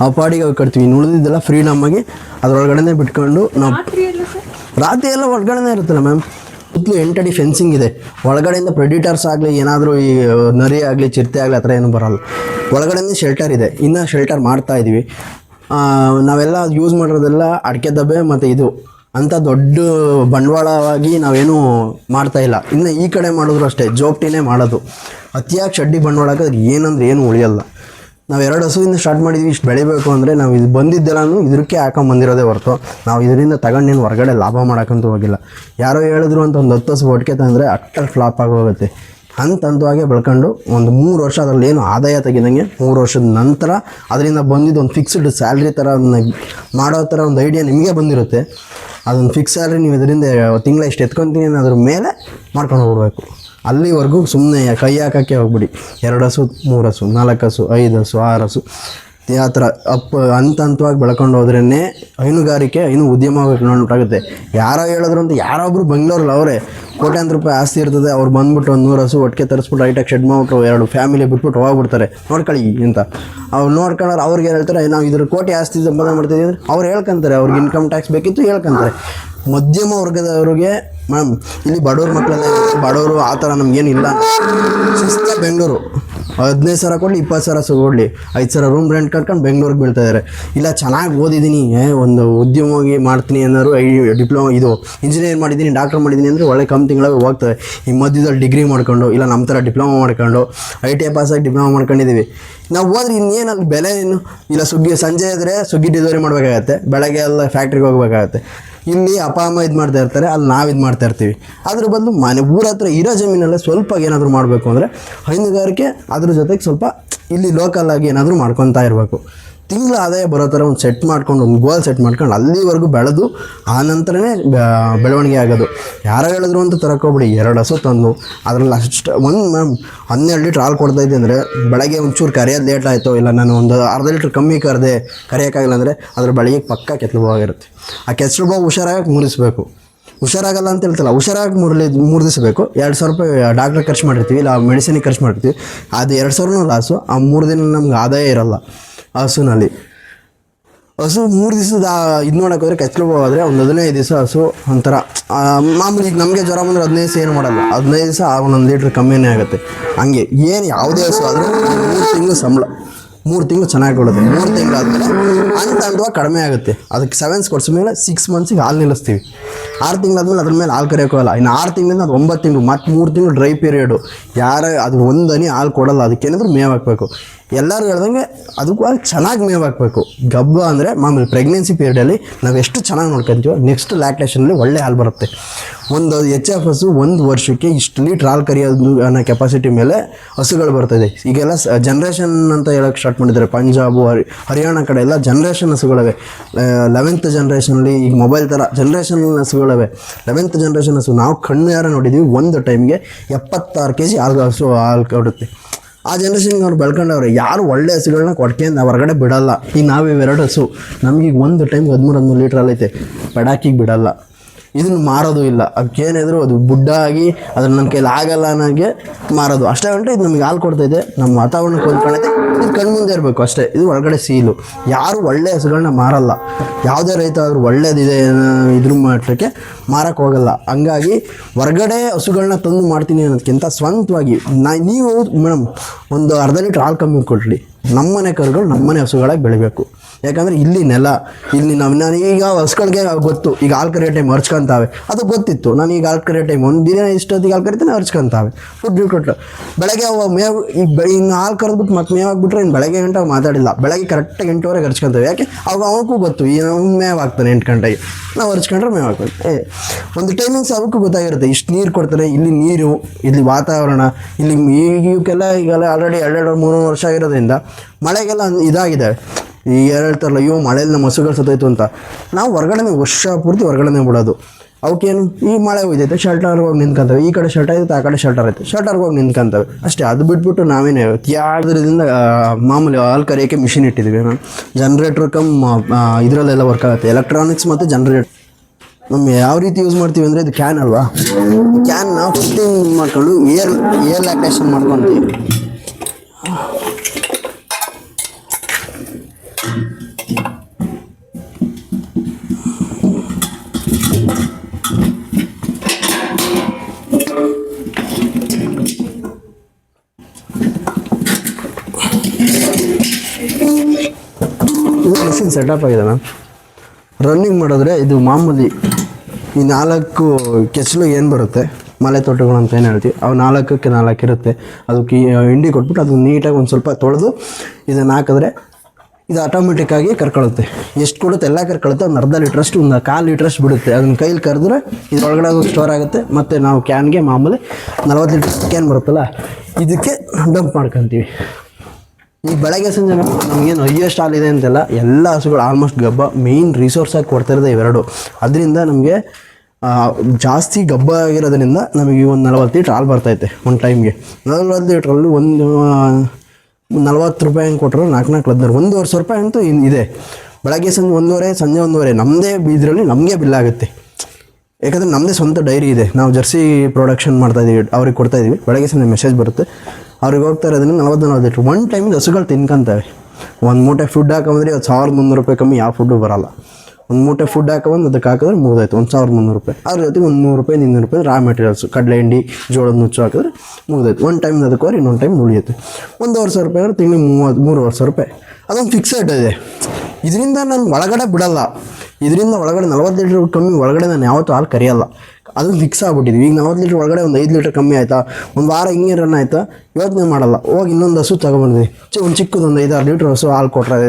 ಆ ಪಾಡಿಗೆ ಅವು ಕಟ್ತೀವಿ. ಇನ್ನು ಉಳಿದಿದ್ದೆಲ್ಲ ಫ್ರೀಡಮ್ ಆಗಿ ಅದರೊಳಗಡೆನೇ ಬಿಟ್ಕೊಂಡು ನಾವು ರಾತ್ರಿ ಎಲ್ಲ ಒಳಗಡೆನೇ ಇರುತ್ತಲ್ಲ ಮ್ಯಾಮ್? ಸುತ್ತಲೂ ಎಂಟಡಿ ಫೆನ್ಸಿಂಗ್ ಇದೆ. ಒಳಗಡೆಯಿಂದ ಪ್ರೆಡಿಟರ್ಸ್ ಆಗಲಿ, ಏನಾದರೂ ಈ ನರಿ ಆಗಲಿ, ಚಿರತೆ ಆಗಲಿ, ಆ ಥರ ಏನು ಬರಲ್ಲ. ಒಳಗಡೆಯಿಂದ ಶೆಲ್ಟರ್ ಇದೆ. ಇನ್ನು ಶೆಲ್ಟರ್ ಮಾಡ್ತಾ ಇದ್ದೀವಿ ನಾವೆಲ್ಲ ಯೂಸ್ ಮಾಡಿರೋದೆಲ್ಲ ಅಡಿಕೆ ದಬ್ಬೆ ಮತ್ತು ಇದು. ಅಂಥ ದೊಡ್ಡ ಬಂಡವಾಳವಾಗಿ ನಾವೇನು ಮಾಡ್ತಾ ಇಲ್ಲ. ಇನ್ನು ಈ ಕಡೆ ಮಾಡಿದ್ರು ಅಷ್ಟೇ. ಜೋಪ್ಟಿನೇ ಮಾಡೋದು. ಅತಿಯಾಗಿ ಚಡ್ಡಿ ಬಂಡವಾಳ ಹಾಕಿದ್ರೆ ಏನಂದ್ರೆ ಏನು ಉಳಿಯಲ್ಲ. ನಾವು ಎರಡು ಹಸುವಿಂದ ಸ್ಟಾರ್ಟ್ ಮಾಡಿದ್ವಿ, ಇಷ್ಟು ಬೆಳಿಬೇಕು ಅಂದರೆ ನಾವು ಇದು ಬಂದಿದ್ದೆಲ್ಲನೂ ಇದಕ್ಕೆ ಹಾಕೊಂಡ್ ಬಂದಿರೋದೇ ಹೊರತು. ನಾವು ಇದರಿಂದ ತಗೊಂಡೇನು ಹೊರಗಡೆ ಲಾಭ ಮಾಡೋಕ್ಕಂತೂ ಹೋಗಿಲ್ಲ. ಯಾರೋ ಹೇಳಿದ್ರು ಅಂತ ಒಂದು ಹತ್ತು ಹಸು ಒಟ್ಟಿಗೆ ತಂದರೆ ಅಟ್ಟಲ್ಲಿ ಫ್ಲಾಪ್ ಆಗೋಗುತ್ತೆ ಹಂತ ಹಂತವಾಗೆ ಬೆಳ್ಕೊಂಡು ಒಂದು ಮೂರು ವರ್ಷ ಅದರಲ್ಲಿ ಏನು ಆದಾಯ ತೆಗಿದಂಗೆ ಮೂರು ವರ್ಷದ ನಂತರ ಅದರಿಂದ ಬಂದಿದ್ದು ಒಂದು ಫಿಕ್ಸ್ಡ್ ಸ್ಯಾಲ್ರಿ ಥರ ಅದನ್ನ ಮಾಡೋ ಥರ ಒಂದು ಐಡಿಯಾ ನಿಮಗೆ ಬಂದಿರುತ್ತೆ. ಅದೊಂದು ಫಿಕ್ಸ್ ಸ್ಯಾಲ್ರಿ ನೀವು ಇದರಿಂದ ತಿಂಗಳ ಇಷ್ಟು ಎತ್ಕೊತೀನಿ ಅನ್ನೋದ್ರ ಮೇಲೆ ಮಾಡ್ಕೊಂಡು ಹೋಗ್ಬೇಕು. ಅಲ್ಲಿವರೆಗೂ ಸುಮ್ಮನೆ ಕೈ ಹಾಕೋಕ್ಕೆ ಹೋಗ್ಬಿಡಿ. ಎರಡು ಹಸು ಮೂರು ಹಸು ನಾಲ್ಕು ಹಸು ಐದು ಹಸು ಆರು ಹಸು ಆ ಥರ ಅಪ್ ಹಂತ ಹಂತವಾಗಿ ಬೆಳ್ಕೊಂಡು ಹೋದ್ರೇ ಹೈನುಗಾರಿಕೆ, ಹೈನು ಉದ್ಯಮವಾಗಿ ನೋಡ್ಬಿಟ್ಟಾಗುತ್ತೆ ಯಾರೋ ಹೇಳಿದ್ರು ಅಂತ ಯಾರೊಬ್ರು ಬೆಂಗಳೂರಲ್ಲಿ ಅವರೇ, ಕೋಟ್ಯಾಂತರ ರೂಪಾಯಿ ಆಸ್ತಿ ಇರ್ತದೆ, ಅವ್ರು ಬಂದ್ಬಿಟ್ಟು ಒಂದು ನೂರು ಹಸು ಒಟ್ಟಿಗೆ ತರಿಸ್ಬಿಟ್ಟು ಐಟಾಗಿ ಶೆಡ್ ಮಾಡ್ಬಿಟ್ಟು ಎರಡು ಫ್ಯಾಮಿಲಿ ಬಿಟ್ಬಿಟ್ಟು ಹೋಗ್ಬಿಡ್ತಾರೆ. ನೋಡ್ಕೊಳ್ಳಿ ಅಂತ. ಅವ್ರು ನೋಡ್ಕೊಂಡ್ರೆ ಅವ್ರಿಗೆ ಹೇಳ್ತಾರೆ ನಾವು ಇದ್ರ ಕೋಟಿ ಆಸ್ತಿ ಸಂಪಾದನೆ ಮಾಡ್ತಿದ್ದೀವಿ. ಅಂದರೆ ಅವ್ರು ಹೇಳ್ಕೊಂತಾರೆ, ಅವ್ರಿಗೆ ಇನ್ಕಮ್ ಟ್ಯಾಕ್ಸ್ ಬೇಕಿತ್ತು ಹೇಳ್ಕೊಂತಾರೆ. ಮಧ್ಯಮ ವರ್ಗದವ್ರಿಗೆ ಮ್ಯಾಮ್ ಇಲ್ಲಿ ಬಡವ್ರ ಮಕ್ಕಳೆಲ್ಲ. ಬಡವರು ಆ ಥರ ನಮಗೇನಿಲ್ಲ ಶಿಸ್ತ ಬೆಂಗಳೂರು. ಹದಿನೈದು ಸಾವಿರ ಕೊಡಲಿ, ಇಪ್ಪತ್ತು ಸಾವಿರ ಕೊಡಲಿ. ಐದು ಸಾವಿರ ರೂಮ್ ರೆಂಟ್ ಕಟ್ಕೊಂಡು ಬೆಂಗಳೂರಿಗೆ ಬೀಳ್ತಾಯಿದ್ದಾರೆ ಇಲ್ಲ, ಚೆನ್ನಾಗಿ ಓದಿದ್ದೀನಿ ಒಂದು ಉದ್ಯಮವಾಗಿ ಮಾಡ್ತೀನಿ ಅನ್ನೋರು, ಐ, ಡಿಪ್ಲೊಮಾ, ಇದು ಇಂಜಿನಿಯರ್ ಮಾಡಿದ್ದೀನಿ ಡಾಕ್ಟರ್ ಮಾಡಿದ್ದೀನಿ ಅಂದರೆ ಒಳ್ಳೆ ಕಂಪ್ನಿಗಳಿಗೆ ಹೋಗ್ತಾರೆ ಈ ಮಧ್ಯದಲ್ಲಿ ಡಿಗ್ರಿ ಮಾಡ್ಕೊಂಡು, ಇಲ್ಲ, ನಮ್ಮ ಥರ ಡಿಪ್ಲೊಮಾ ಮಾಡ್ಕೊಂಡು ಐ ಟಿ ಐ ಪಾಸಾಗಿ ಡಿಪ್ಲೊಮಾ ಮಾಡ್ಕೊಂಡಿದ್ದೀವಿ. ನಾವು ಹೋದ್ರೆ ಇನ್ನೇನು ಅಲ್ಲಿ ಬೆಲೆ ಏನು? ಇಲ್ಲ, ಸುಗ್ಗಿ, ಸಂಜೆ ಇದ್ದರೆ ಸುಗ್ಗಿ ಡಿಲಿವರಿ ಮಾಡಬೇಕಾಗತ್ತೆ. ಬೆಳಗ್ಗೆ ಎಲ್ಲ ಫ್ಯಾಕ್ಟ್ರಿಗೆ ಹೋಗ್ಬೇಕಾಗತ್ತೆ. ಇಲ್ಲಿ ಅಪ್ಪ, ಅಮ್ಮ ಇದು ಮಾಡ್ತಾ ಇರ್ತಾರೆ, ಅಲ್ಲಿ ನಾವು ಇದು ಮಾಡ್ತಾ ಇರ್ತೀವಿ. ಅದ್ರ ಬದಲು ಮನೆ, ಊರ ಹತ್ರ ಇರೋ ಜಮೀನಲ್ಲೇ ಸ್ವಲ್ಪ ಏನಾದರೂ ಮಾಡಬೇಕು ಅಂದರೆ ಹೈನುಗಾರಿಕೆ ಅದ್ರ ಜೊತೆಗೆ ಸ್ವಲ್ಪ ಇಲ್ಲಿ ಲೋಕಲ್ ಆಗಿ ಏನಾದರೂ ಮಾಡ್ಕೊತಾ ಇರಬೇಕು. ತಿಂಗಳ ಆದಾಯ ಬರೋ ಥರ ಒಂದು ಸೆಟ್ ಮಾಡ್ಕೊಂಡು, ಒಂದು ಗೋಲ್ ಸೆಟ್ ಮಾಡ್ಕೊಂಡು ಅಲ್ಲಿವರೆಗೂ ಬೆಳೆದು, ಆ ನಂತರನೇ ಬೆಳವಣಿಗೆ ಆಗೋದು. ಯಾರು ಹೇಳಿದ್ರು ಅಂತ ತರಕೋಬಿಡಿ, ಎರಡು ಹಸು ತಂದು, ಅದರಲ್ಲಿ ಅಷ್ಟು, ಒಂದು ಮ್ಯಾಮ್ ಹನ್ನೆರಡು ಲೀಟ್ರ್ ಹಾಲು ಕೊಡ್ತಾ ಇದ್ದೆ ಅಂದರೆ, ಬೆಳಗ್ಗೆ ಒಂಚೂರು ಕರೆಯೋದು ಲೇಟ್ ಆಯಿತು, ಇಲ್ಲ ನಾನು ಒಂದು ಅರ್ಧ ಲೀಟ್ರ್ ಕಮ್ಮಿ ಕರೆದೆ, ಕರೆಯೋಕ್ಕಾಗಿಲ್ಲ ಅಂದರೆ, ಅದ್ರ ಬೆಳಗ್ಗೆ ಪಕ್ಕ ಕೆತ್ತಲು ಹೋಗಿರುತ್ತೆ ಆ ಕೆಸರು ಬಾವು ಹುಷಾರಾಗಿ ಮುರಿಸ್ಬೇಕು. ಹುಷಾರಾಗಲ್ಲ ಅಂತ ಹೇಳ್ತಲ್ಲ ಹುಷಾರಾಗಿ ಮುರಲಿ, ಮೂರ್ದಿಸಬೇಕು. ಎರಡು ಸಾವಿರ ರೂಪಾಯಿ ಡಾಕ್ಟ್ರ್ ಖರ್ಚು ಮಾಡಿರ್ತೀವಿ, ಇಲ್ಲ ಮೆಡಿಸಿನಿಗೆ ಖರ್ಚು ಮಾಡಿರ್ತೀವಿ. ಅದು ಎರಡು ಸಾವಿರನೂ ಲಾಸು ಆ ಮೂರು ದಿನ ನಮ್ಗೆ ಆದಾಯ ಇರಲ್ಲ. ಹಸುನಲ್ಲಿ. ಹಸು ಮೂರು ದಿವಸದ, ಇದು ನೋಡೋಕ್ಕೋದ್ರೆ ಕೆಚ್ಚಲು ಹೋದ್ರೆ ಒಂದು ಹದಿನೈದು ದಿವಸ ಹಸು ಒಂಥರ ಮಾಮೂಲಿ ಈಗ ನಮಗೆ ಜ್ವರ ಬಂದರೆ ಹದಿನೈದು ದಿವಸ ಏನು ಮಾಡಲ್ಲ. ಹದಿನೈದು ದಿವಸ ಒಂದೊಂದು ಲೀಟ್ರ್ ಕಮ್ಮಿನೇ ಆಗುತ್ತೆ. ಹಂಗೆ ಏನು ಯಾವುದೇ ಹಸು ಆದರೂ ಮೂರು ತಿಂಗಳು ಸಂಬಳ. ಮೂರು ತಿಂಗಳು ಚೆನ್ನಾಗಿ ಕೊಡುತ್ತೆ ಮೂರು ತಿಂಗಳು ಆದಮೇಲೆ ಕಡಿಮೆ ಆಗುತ್ತೆ. ಅದಕ್ಕೆ ಸೆವೆನ್ಸ್ ಕೊಡಿಸ ಮೇಲೆ ಸಿಕ್ಸ್ ಮಂತ್ಸಿಗೆ ಹಾಲು ನಿಲ್ಲಿಸ್ತೀವಿ. ಆರು ತಿಂಗಳಾದ್ಮೇಲೆ ಅದ್ರ ಮೇಲೆ ಹಾಲು ಕರೆಯೋಕ್ಕೋಗಲ್ಲ ಇನ್ನು ಆರು ತಿಂಗಳಿಂದ ಅದು ಒಂಬತ್ತು ತಿಂಗಳು, ಮತ್ತು ಮೂರು ತಿಂಗಳು ಡ್ರೈ ಪೀರಿಯಡು ಯಾರ, ಅದು ಒಂದು ಹನಿ ಹಾಲು ಕೊಡಲ್ಲ. ಅದಕ್ಕೇನಾದ್ರೂ ಮೇವು ಹಾಕಬೇಕು. ಎಲ್ಲರೂ ಹೇಳ್ದಂಗೆ ಅದಕ್ಕೂ ಚೆನ್ನಾಗಿ ಮೇವ್ ಹಾಕಬೇಕು. ಗಬ್ಬ ಅಂದರೆ ಮಾಮೂಲಿ ಪ್ರೆಗ್ನೆನ್ಸಿ ಪೀರಿಯಡಲ್ಲಿ ನಾವು ಎಷ್ಟು ಚೆನ್ನಾಗಿ ನೋಡ್ಕೊಂತೀವೋ ನೆಕ್ಸ್ಟ್ ಲ್ಯಾಕ್ಟೇಷನಲ್ಲಿ ಒಳ್ಳೆ ಹಾಲು ಬರುತ್ತೆ. ಒಂದು ಎಚ್ ಎಫ್ ಹಸು ಒಂದು ವರ್ಷಕ್ಕೆ ಇಷ್ಟು ಲೀಟ್ರ್ ಹಾಲು ಕರಿಯೋದು ಅನ್ನೋ ಕೆಪಾಸಿಟಿ ಮೇಲೆ ಹಸುಗಳು ಬರ್ತದೆ. ಈಗೆಲ್ಲ ಜನ್ರೇಷನ್ ಅಂತ ಹೇಳೋಕ್ಕೆ ಸ್ಟಾರ್ಟ್ ಮಾಡಿದ್ದಾರೆ. ಪಂಜಾಬು, ಹರಿ, ಹರಿಯಾಣ ಕಡೆ ಎಲ್ಲ ಜನ್ರೇಷನ್ ಹಸುಗಳವೆ. ಲೆವೆಂತ್ ಜನ್ರೇಷನಲ್ಲಿ ಈಗ ಮೊಬೈಲ್ ಥರ ಜನ್ರೇಷನ್ ಹಸುಗಳವೆ. ಲೆವೆಂತ್ ಜನ್ರೇಷನ್ ಹಸು ನಾವು ಕಣ್ಣು ಯಾರ ನೋಡಿದ್ದೀವಿ ಒಂದು ಟೈಮ್ಗೆ ಎಪ್ಪತ್ತಾರು ಕೆ ಜಿ ಹಾಲು, ಹಸು ಹಾಲು ಕೊಡುತ್ತೆ. ಆ ಜನ್ರೇಷನ್ಗೆ ಅವ್ರು ಬೆಳ್ಕೊಂಡವ್ರೆ, ಯಾರು ಒಳ್ಳೆ ಹಸುಗಳನ್ನ ಕೊಡ್ಕೊಂಡು ಹೊರಗಡೆ ಬಿಡಲ್ಲ. ಈಗ ನಾವೇ ಇವೆರಡು ಹಸು. ನಮಗೀಗ ಒಂದು ಟೈಮ್ಗೆ ಹದಿಮೂರು ಹದಿಮೂರು ಲೀಟ್ರ್ ಐತೆ. ಪಡಾಕಿಗೆ ಬಿಡಲ್ಲ. ಇದನ್ನು ಮಾರೋದು ಇಲ್ಲ. ಅದಕ್ಕೇನಿದ್ರು ಅದು ಬುಡ್ಡ ಆಗಿ ಅದ್ರ ನನ್ನ ಕೈಲಿ ಆಗಲ್ಲ ಅನ್ನೋಗೆ ಮಾರೋದು. ಅಷ್ಟೇ ಗಂಟೆ ಇದು ನಮಗೆ ಹಾಲು ಕೊಡ್ತಾ ಇದೆ. ನಮ್ಮ ವಾತಾವರಣಕ್ಕೆ ಹೊಂದ್ಕೊಂಡೈತೆ ಇದು ಕಣ್ಮುಂದೆ ಇರಬೇಕು ಅಷ್ಟೇ. ಇದು ಒಳಗಡೆ ಸೀಲು. ಯಾರು ಒಳ್ಳೆ ಹಸುಗಳನ್ನ ಮಾರಲ್ಲ. ಯಾವುದೇ ರೈತ ಆದರೂ ಒಳ್ಳೇದಿದೆ ಇದ್ರ ಮಾಡಲಿಕ್ಕೆ ಮಾರಕ್ಕೆ ಹೋಗಲ್ಲ. ಹಂಗಾಗಿ ಹೊರಗಡೆ ಹಸುಗಳನ್ನ ತಂದು ಮಾಡ್ತೀನಿ ಅನ್ನೋದಕ್ಕಿಂತ ಸ್ವಂತವಾಗಿ ನಾ, ನೀವು ಮೇಡಮ್ ಒಂದು ಅರ್ಧ ಲೀಟ್ರ್ ಹಾಲು ಕಮ್ಮಿ ಕೊಡಲಿ. ನಮ್ಮನೆ ಕರುಗಳು ನಮ್ಮನೆ ಹಸುಗಳಾಗಿ ಬೆಳಿಬೇಕು. ಯಾಕಂದರೆ ಇಲ್ಲಿ ನೆಲ, ಇಲ್ಲಿ ನಾವು ನಾನು ಈಗ ಹೊಸ್ಕೊಳ್ಗೆ ಗೊತ್ತು, ಈಗ ಹಾಲು ಟೈಮ್ ಹರ್ಚ್ಕೊಂತಾವೆ. ಅದು ಗೊತ್ತಿತ್ತು. ನಾನು ಈಗ ಹಾಲು ಟೈಮ್ ಒಂದು ದಿನ ಇಷ್ಟೊತ್ತಿಗೆ ಹಾಲು ಹರ್ಚ್ಕೊಂತಾವೆ. ಫುಡ್ ಕೊಟ್ಟರು ಬೆಳಗ್ಗೆ ಅವ ಮೇವು ಈಗ ಇನ್ನು ಹಾಲು ಕರೆದ್ಬಿಟ್ಟು ಮತ್ತೆ ಮೇವು ಹಾಕ್ಬಿಟ್ರೆ ಇನ್ನು ಬೆಳಗ್ಗೆ ಗಂಟೆ ಅವು ಮಾತಾಡಿಲ್ಲ. ಬೆಳಗ್ಗೆ ಕರೆಕ್ಟಾಗಿ ಎಂಟುವರೆಗೆ ಹರ್ಚ್ಕೊಂತಾವೆ. ಯಾಕೆ? ಅವಾಗ ಅವಕ್ಕೂ ಗೊತ್ತು, ಈ ಮೇವು ಹಾಕ್ತಾನೆ ಎಂಟು ಗಂಟೆಗೆ. ನಾವು ಹರ್ಚ್ಕೊಂಡ್ರೆ ಮೇವು ಹಾಕ್ಬೇಕು. ಏ, ಒಂದು ಟೈಮಿಂಗ್ಸ್ ಅವಕ್ಕೂ ಗೊತ್ತಾಗಿರುತ್ತೆ. ಇಷ್ಟು ನೀರು ಕೊಡ್ತಾರೆ, ಇಲ್ಲಿ ನೀರು, ಇಲ್ಲಿ ವಾತಾವರಣ, ಇಲ್ಲಿ ಈಗ ಇವಕ್ಕೆಲ್ಲ ಈಗೆಲ್ಲ ಆಲ್ರೆಡಿ ಎರಡೆರಡು, ಮೂರು ವರ್ಷ ಆಗಿರೋದ್ರಿಂದ ಮಳೆಗೆಲ್ಲ ಇದಾಗಿದೆ. ಈಗ ಹೇಳ್ತಾರಲ್ಲ ಅಯ್ಯೋ, ಮಳೆಯಲ್ಲಿ ನಮ್ಮ ಹಸುಗಳು ಸತ್ತೋಯ್ತು ಅಂತ. ನಾವು ಹೊರಗಡೆನೆ ವರ್ಷ ಪೂರ್ತಿ ಹೊರಗಡೆನೆ ಬಿಡೋದು. ಅವಕ್ಕೇನು, ಈ ಮಳೆ ಹೋಯ್ತೈತೆ ಶೆಲ್ಟರ್ ಹೋಗಿ ನಿಂತ್ಕೊಂತವೆ. ಈ ಕಡೆ ಶೆಲ್ಟರ್ ಐತೆ ಆ ಕಡೆ ಶೆಲ್ಟರ್ ಐತೆ ಶೆಲ್ಟರ್ಗೆ ಹೋಗಿ ನಿಂತ್ಕೊಂತವೆ. ಅಷ್ಟೇ, ಅದು ಬಿಟ್ಬಿಟ್ಟು ನಾವೇನೇ ಯಾವ್ದ್ರಿಂದ ಮಾಮೂಲಿ ಹಾಲು ಕರೆಯೋಕ್ಕೆ ಮಿಷಿನ್ ಇಟ್ಟಿದ್ವಿ ನಾನು ಜನ್ರೇಟ್ರ್ ಕಮ್ ಇದರಲ್ಲೆಲ್ಲ ವರ್ಕ್ ಆಗುತ್ತೆ. ಎಲೆಕ್ಟ್ರಾನಿಕ್ಸ್ ಮತ್ತು ಜನ್ರೇಟ್ ನಮ್ಮ ಯಾವ ರೀತಿ ಯೂಸ್ ಮಾಡ್ತೀವಿ ಅಂದರೆ ಇದು ಕ್ಯಾನ್ ಅಲ್ವಾ? ಕ್ಯಾನ್ನ ಫಿಟ್ಟಿಂಗ್ ಮಾಡ್ಕೊಂಡು ಏರ್ ಏರ್ ಲ್ಯಾಕ್ಟೇಷನ್ ಮಾಡ್ಕೊತೀವಿ. ಸೆಟಪ್ ಆಗಿದೆ ಮ್ಯಾಮ್ ರನ್ನಿಂಗ್ ಮಾಡಿದ್ರೆ ಇದು ಮಾಮೂಲಿ ಈ ನಾಲ್ಕು ಕೆಸಲು ಏನು ಬರುತ್ತೆ? ಮಲೆ ತೋಟಗಳು ಅಂತ ಏನು ಹೇಳ್ತೀವಿ? ಅವು ನಾಲ್ಕಕ್ಕೆ ನಾಲ್ಕು ಇರುತ್ತೆ. ಅದಕ್ಕೆ ಹಿಂಡಿ ಕೊಟ್ಬಿಟ್ಟು ಅದು ನೀಟಾಗಿ ಒಂದು ಸ್ವಲ್ಪ ತೊಳೆದು ಇದನ್ನು ಹಾಕಿದ್ರೆ ಇದು ಆಟೋಮೆಟಿಕ್ಕಾಗಿ ಕರ್ಕೊಳ್ಳುತ್ತೆ ಎಷ್ಟು ಕೊಡುತ್ತೆ? ಎಲ್ಲ ಕರ್ಕೊಳ್ಳುತ್ತೆ ಒಂದು ಅರ್ಧ ಲೀಟ್ರಷ್ಟು, ಒಂದು ಕಾಲು ಲೀಟ್ರಷ್ಟು ಬಿಡುತ್ತೆ. ಅದನ್ನ ಕೈಲಿ ಕರೆದ್ರೆ ಇದ್ರೊಳಗಡೆ ಅದು ಸ್ಟೋರ್ ಆಗುತ್ತೆ. ಮತ್ತು ನಾವು ಕ್ಯಾನ್ಗೆ ಮಾಮೂಲಿ ನಲ್ವತ್ತು ಲೀಟ್ರ್ ಕ್ಯಾನ್ ಬರುತ್ತಲ್ಲ, ಇದಕ್ಕೆ ಡಂಪ್ ಮಾಡ್ಕೊತೀವಿ. ಈ ಬೆಳಗ್ಗೆ ಸಂಜೆ ನಮಗೇನು ಹೈಯೆಸ್ಟ್ ಹಾಲ್ ಇದೆ ಅಂತೆಲ್ಲ ಎಲ್ಲ ಹಸುಗಳು ಆಲ್ಮೋಸ್ಟ್ ಗಬ್ಬ ಮೇಯ್ನ್ ರಿಸೋರ್ಸ್ ಆಗಿ ಕೊಡ್ತಾ ಇರೋದು ಇವೆರಡು. ಅದರಿಂದ ನಮಗೆ ಜಾಸ್ತಿ ಗಬ್ಬ ಆಗಿರೋದ್ರಿಂದ ನಮಗೆ ಈ ಒಂದು ನಲವತ್ತು ಲೀಟ್ರ್ ಹಾಲು ಬರ್ತೈತೆ ಒಂದು ಟೈಮ್ಗೆ ನಲವತ್ತು ಲೀಟ್ರಲ್ಲಿ ಒಂದು ನಲವತ್ತು ರೂಪಾಯಿ ಹಂಗೆ ಕೊಟ್ಟರು ನಾಲ್ಕು ನಾಲ್ಕು ಹದಿನಾರು. ಒಂದೂವರೆ ಸಾವಿರ ರೂಪಾಯಿ ಅಂತೂ ಇದೆ. ಬೆಳಗ್ಗೆ ಸಂಜೆ ಒಂದೂವರೆ ಸಂಜೆ ಒಂದೂವರೆ ನಮ್ಮದೇ ಇದರಲ್ಲಿ ನಮಗೆ ಬಿಲ್ ಆಗುತ್ತೆ. ಯಾಕಂದರೆ ನಮ್ಮದೇ ಸ್ವಂತ ಡೈರಿ ಇದೆ. ನಾವು ಜರ್ಸಿ ಪ್ರೊಡಕ್ಷನ್ ಮಾಡ್ತಾಯಿದ್ದೀವಿ ಅವ್ರಿಗೆ ಕೊಡ್ತಾಯಿದ್ದೀವಿ ಬೆಳಗ್ಗೆ ಸಂಜೆ ಮೆಸೇಜ್ ಬರುತ್ತೆ. ಅವ್ರಿಗೆ ಹೋಗ್ತಾ ನಲವತ್ತು ನಲ್ವತ್ತು ಲೀಟ್ರ್ ಒನ್ ಟೈಮಿಗೆ ಹಸುಗಳು ತಿನ್ಕೊಂತವೆ. ಒಂದು ಮೂಟೆ ಫುಡ್ ಹಾಕೊಂಡ್ರೆ ಅದು ಸಾವಿರದ ಮುನ್ನೂರು ರೂಪಾಯಿ ಕಮ್ಮಿ ಯಾವ ಫುಡ್ಡು ಬರಲ್ಲ. ಒಂದು ಮೂಟೆ ಫುಡ್ ಹಾಕೊಂಬಂದು ಅದಕ್ಕೆ ಹಾಕಿದ್ರೆ ಮುಗಿದಾಯ್ತು. ಒಂದು ಸಾವಿರದ ಮುನ್ನೂರು ರೂಪಾಯಿ. ಅದ್ರ ಜೊತೆಗೆ ಒಂದು ನೂರು ರೂಪಾಯಿ, ಇನ್ನೂರು ರೂಪಾಯಿ ರಾ ಮೆಟೀರಿಯಲ್ಸ್ ಕಡಲೆ ಹಿಂಡಿ, ಜೋಳದ ನುಚ್ಚು ಹಾಕಿದ್ರೆ ಮುಗಿದಾಯ್ತು. ಒಂದು ಟೈಮ್ ಅದಕ್ಕೆ ಹೋದ್ರೆ ಇನ್ನೊಂದು ಟೈಮ್ ಉಳಿಯುತ್ತೆ. ಒಂದೂವರೆ ಸಾವಿರ ರೂಪಾಯಿ ಅಂದರೆ ತಿಂಗಳಿಗೆ ಮೂವತ್ತು ಮೂರುವರೆ ಸಾವಿರ ರೂಪಾಯಿ. ಅದೊಂದು ಫಿಕ್ಸೆಡ್ ಇದೆ. ಇದರಿಂದ ನಾನು ಒಳಗಡೆ ಬಿಡಲ್ಲ. ಇದರಿಂದ ಒಳಗಡೆ ನಲ್ವತ್ತು ಲೀಟ್ರ್ ಕಮ್ಮಿ ಒಳಗಡೆ ನಾನು ಯಾವತ್ತೂ ಹಾಲು ಕರಿಯಲ್ಲ. ಅದು ಫಿಕ್ಸ್ ಆಗ್ಬಿಟ್ಟಿದ್ವಿ. ಈಗ ನಲ್ವತ್ತು ಲೀಟ್ರ್ ಒಳಗಡೆ ಒಂದು ಐದು ಲೀಟ್ರ್ ಕಮ್ಮಿ ಆಯಿತಾ? ಒಂದು ವಾರ ಹಿಂಗೆ ರನ್ ಆಯಿತಾ? ಯೋಚನೆ ಮಾಡಲ್ಲ. ಹೋಗಿ ಇನ್ನೊಂದು ಹಸು ತೊಗೊಬಂದ್ವಿ ಚಿ ಒಂದು ಚಿಕ್ಕದು ಒಂದು ಐದಾರು ಲೀಟ್ರ್ ಹಸು ಹಾಲು ಕೊಟ್ಟರೆ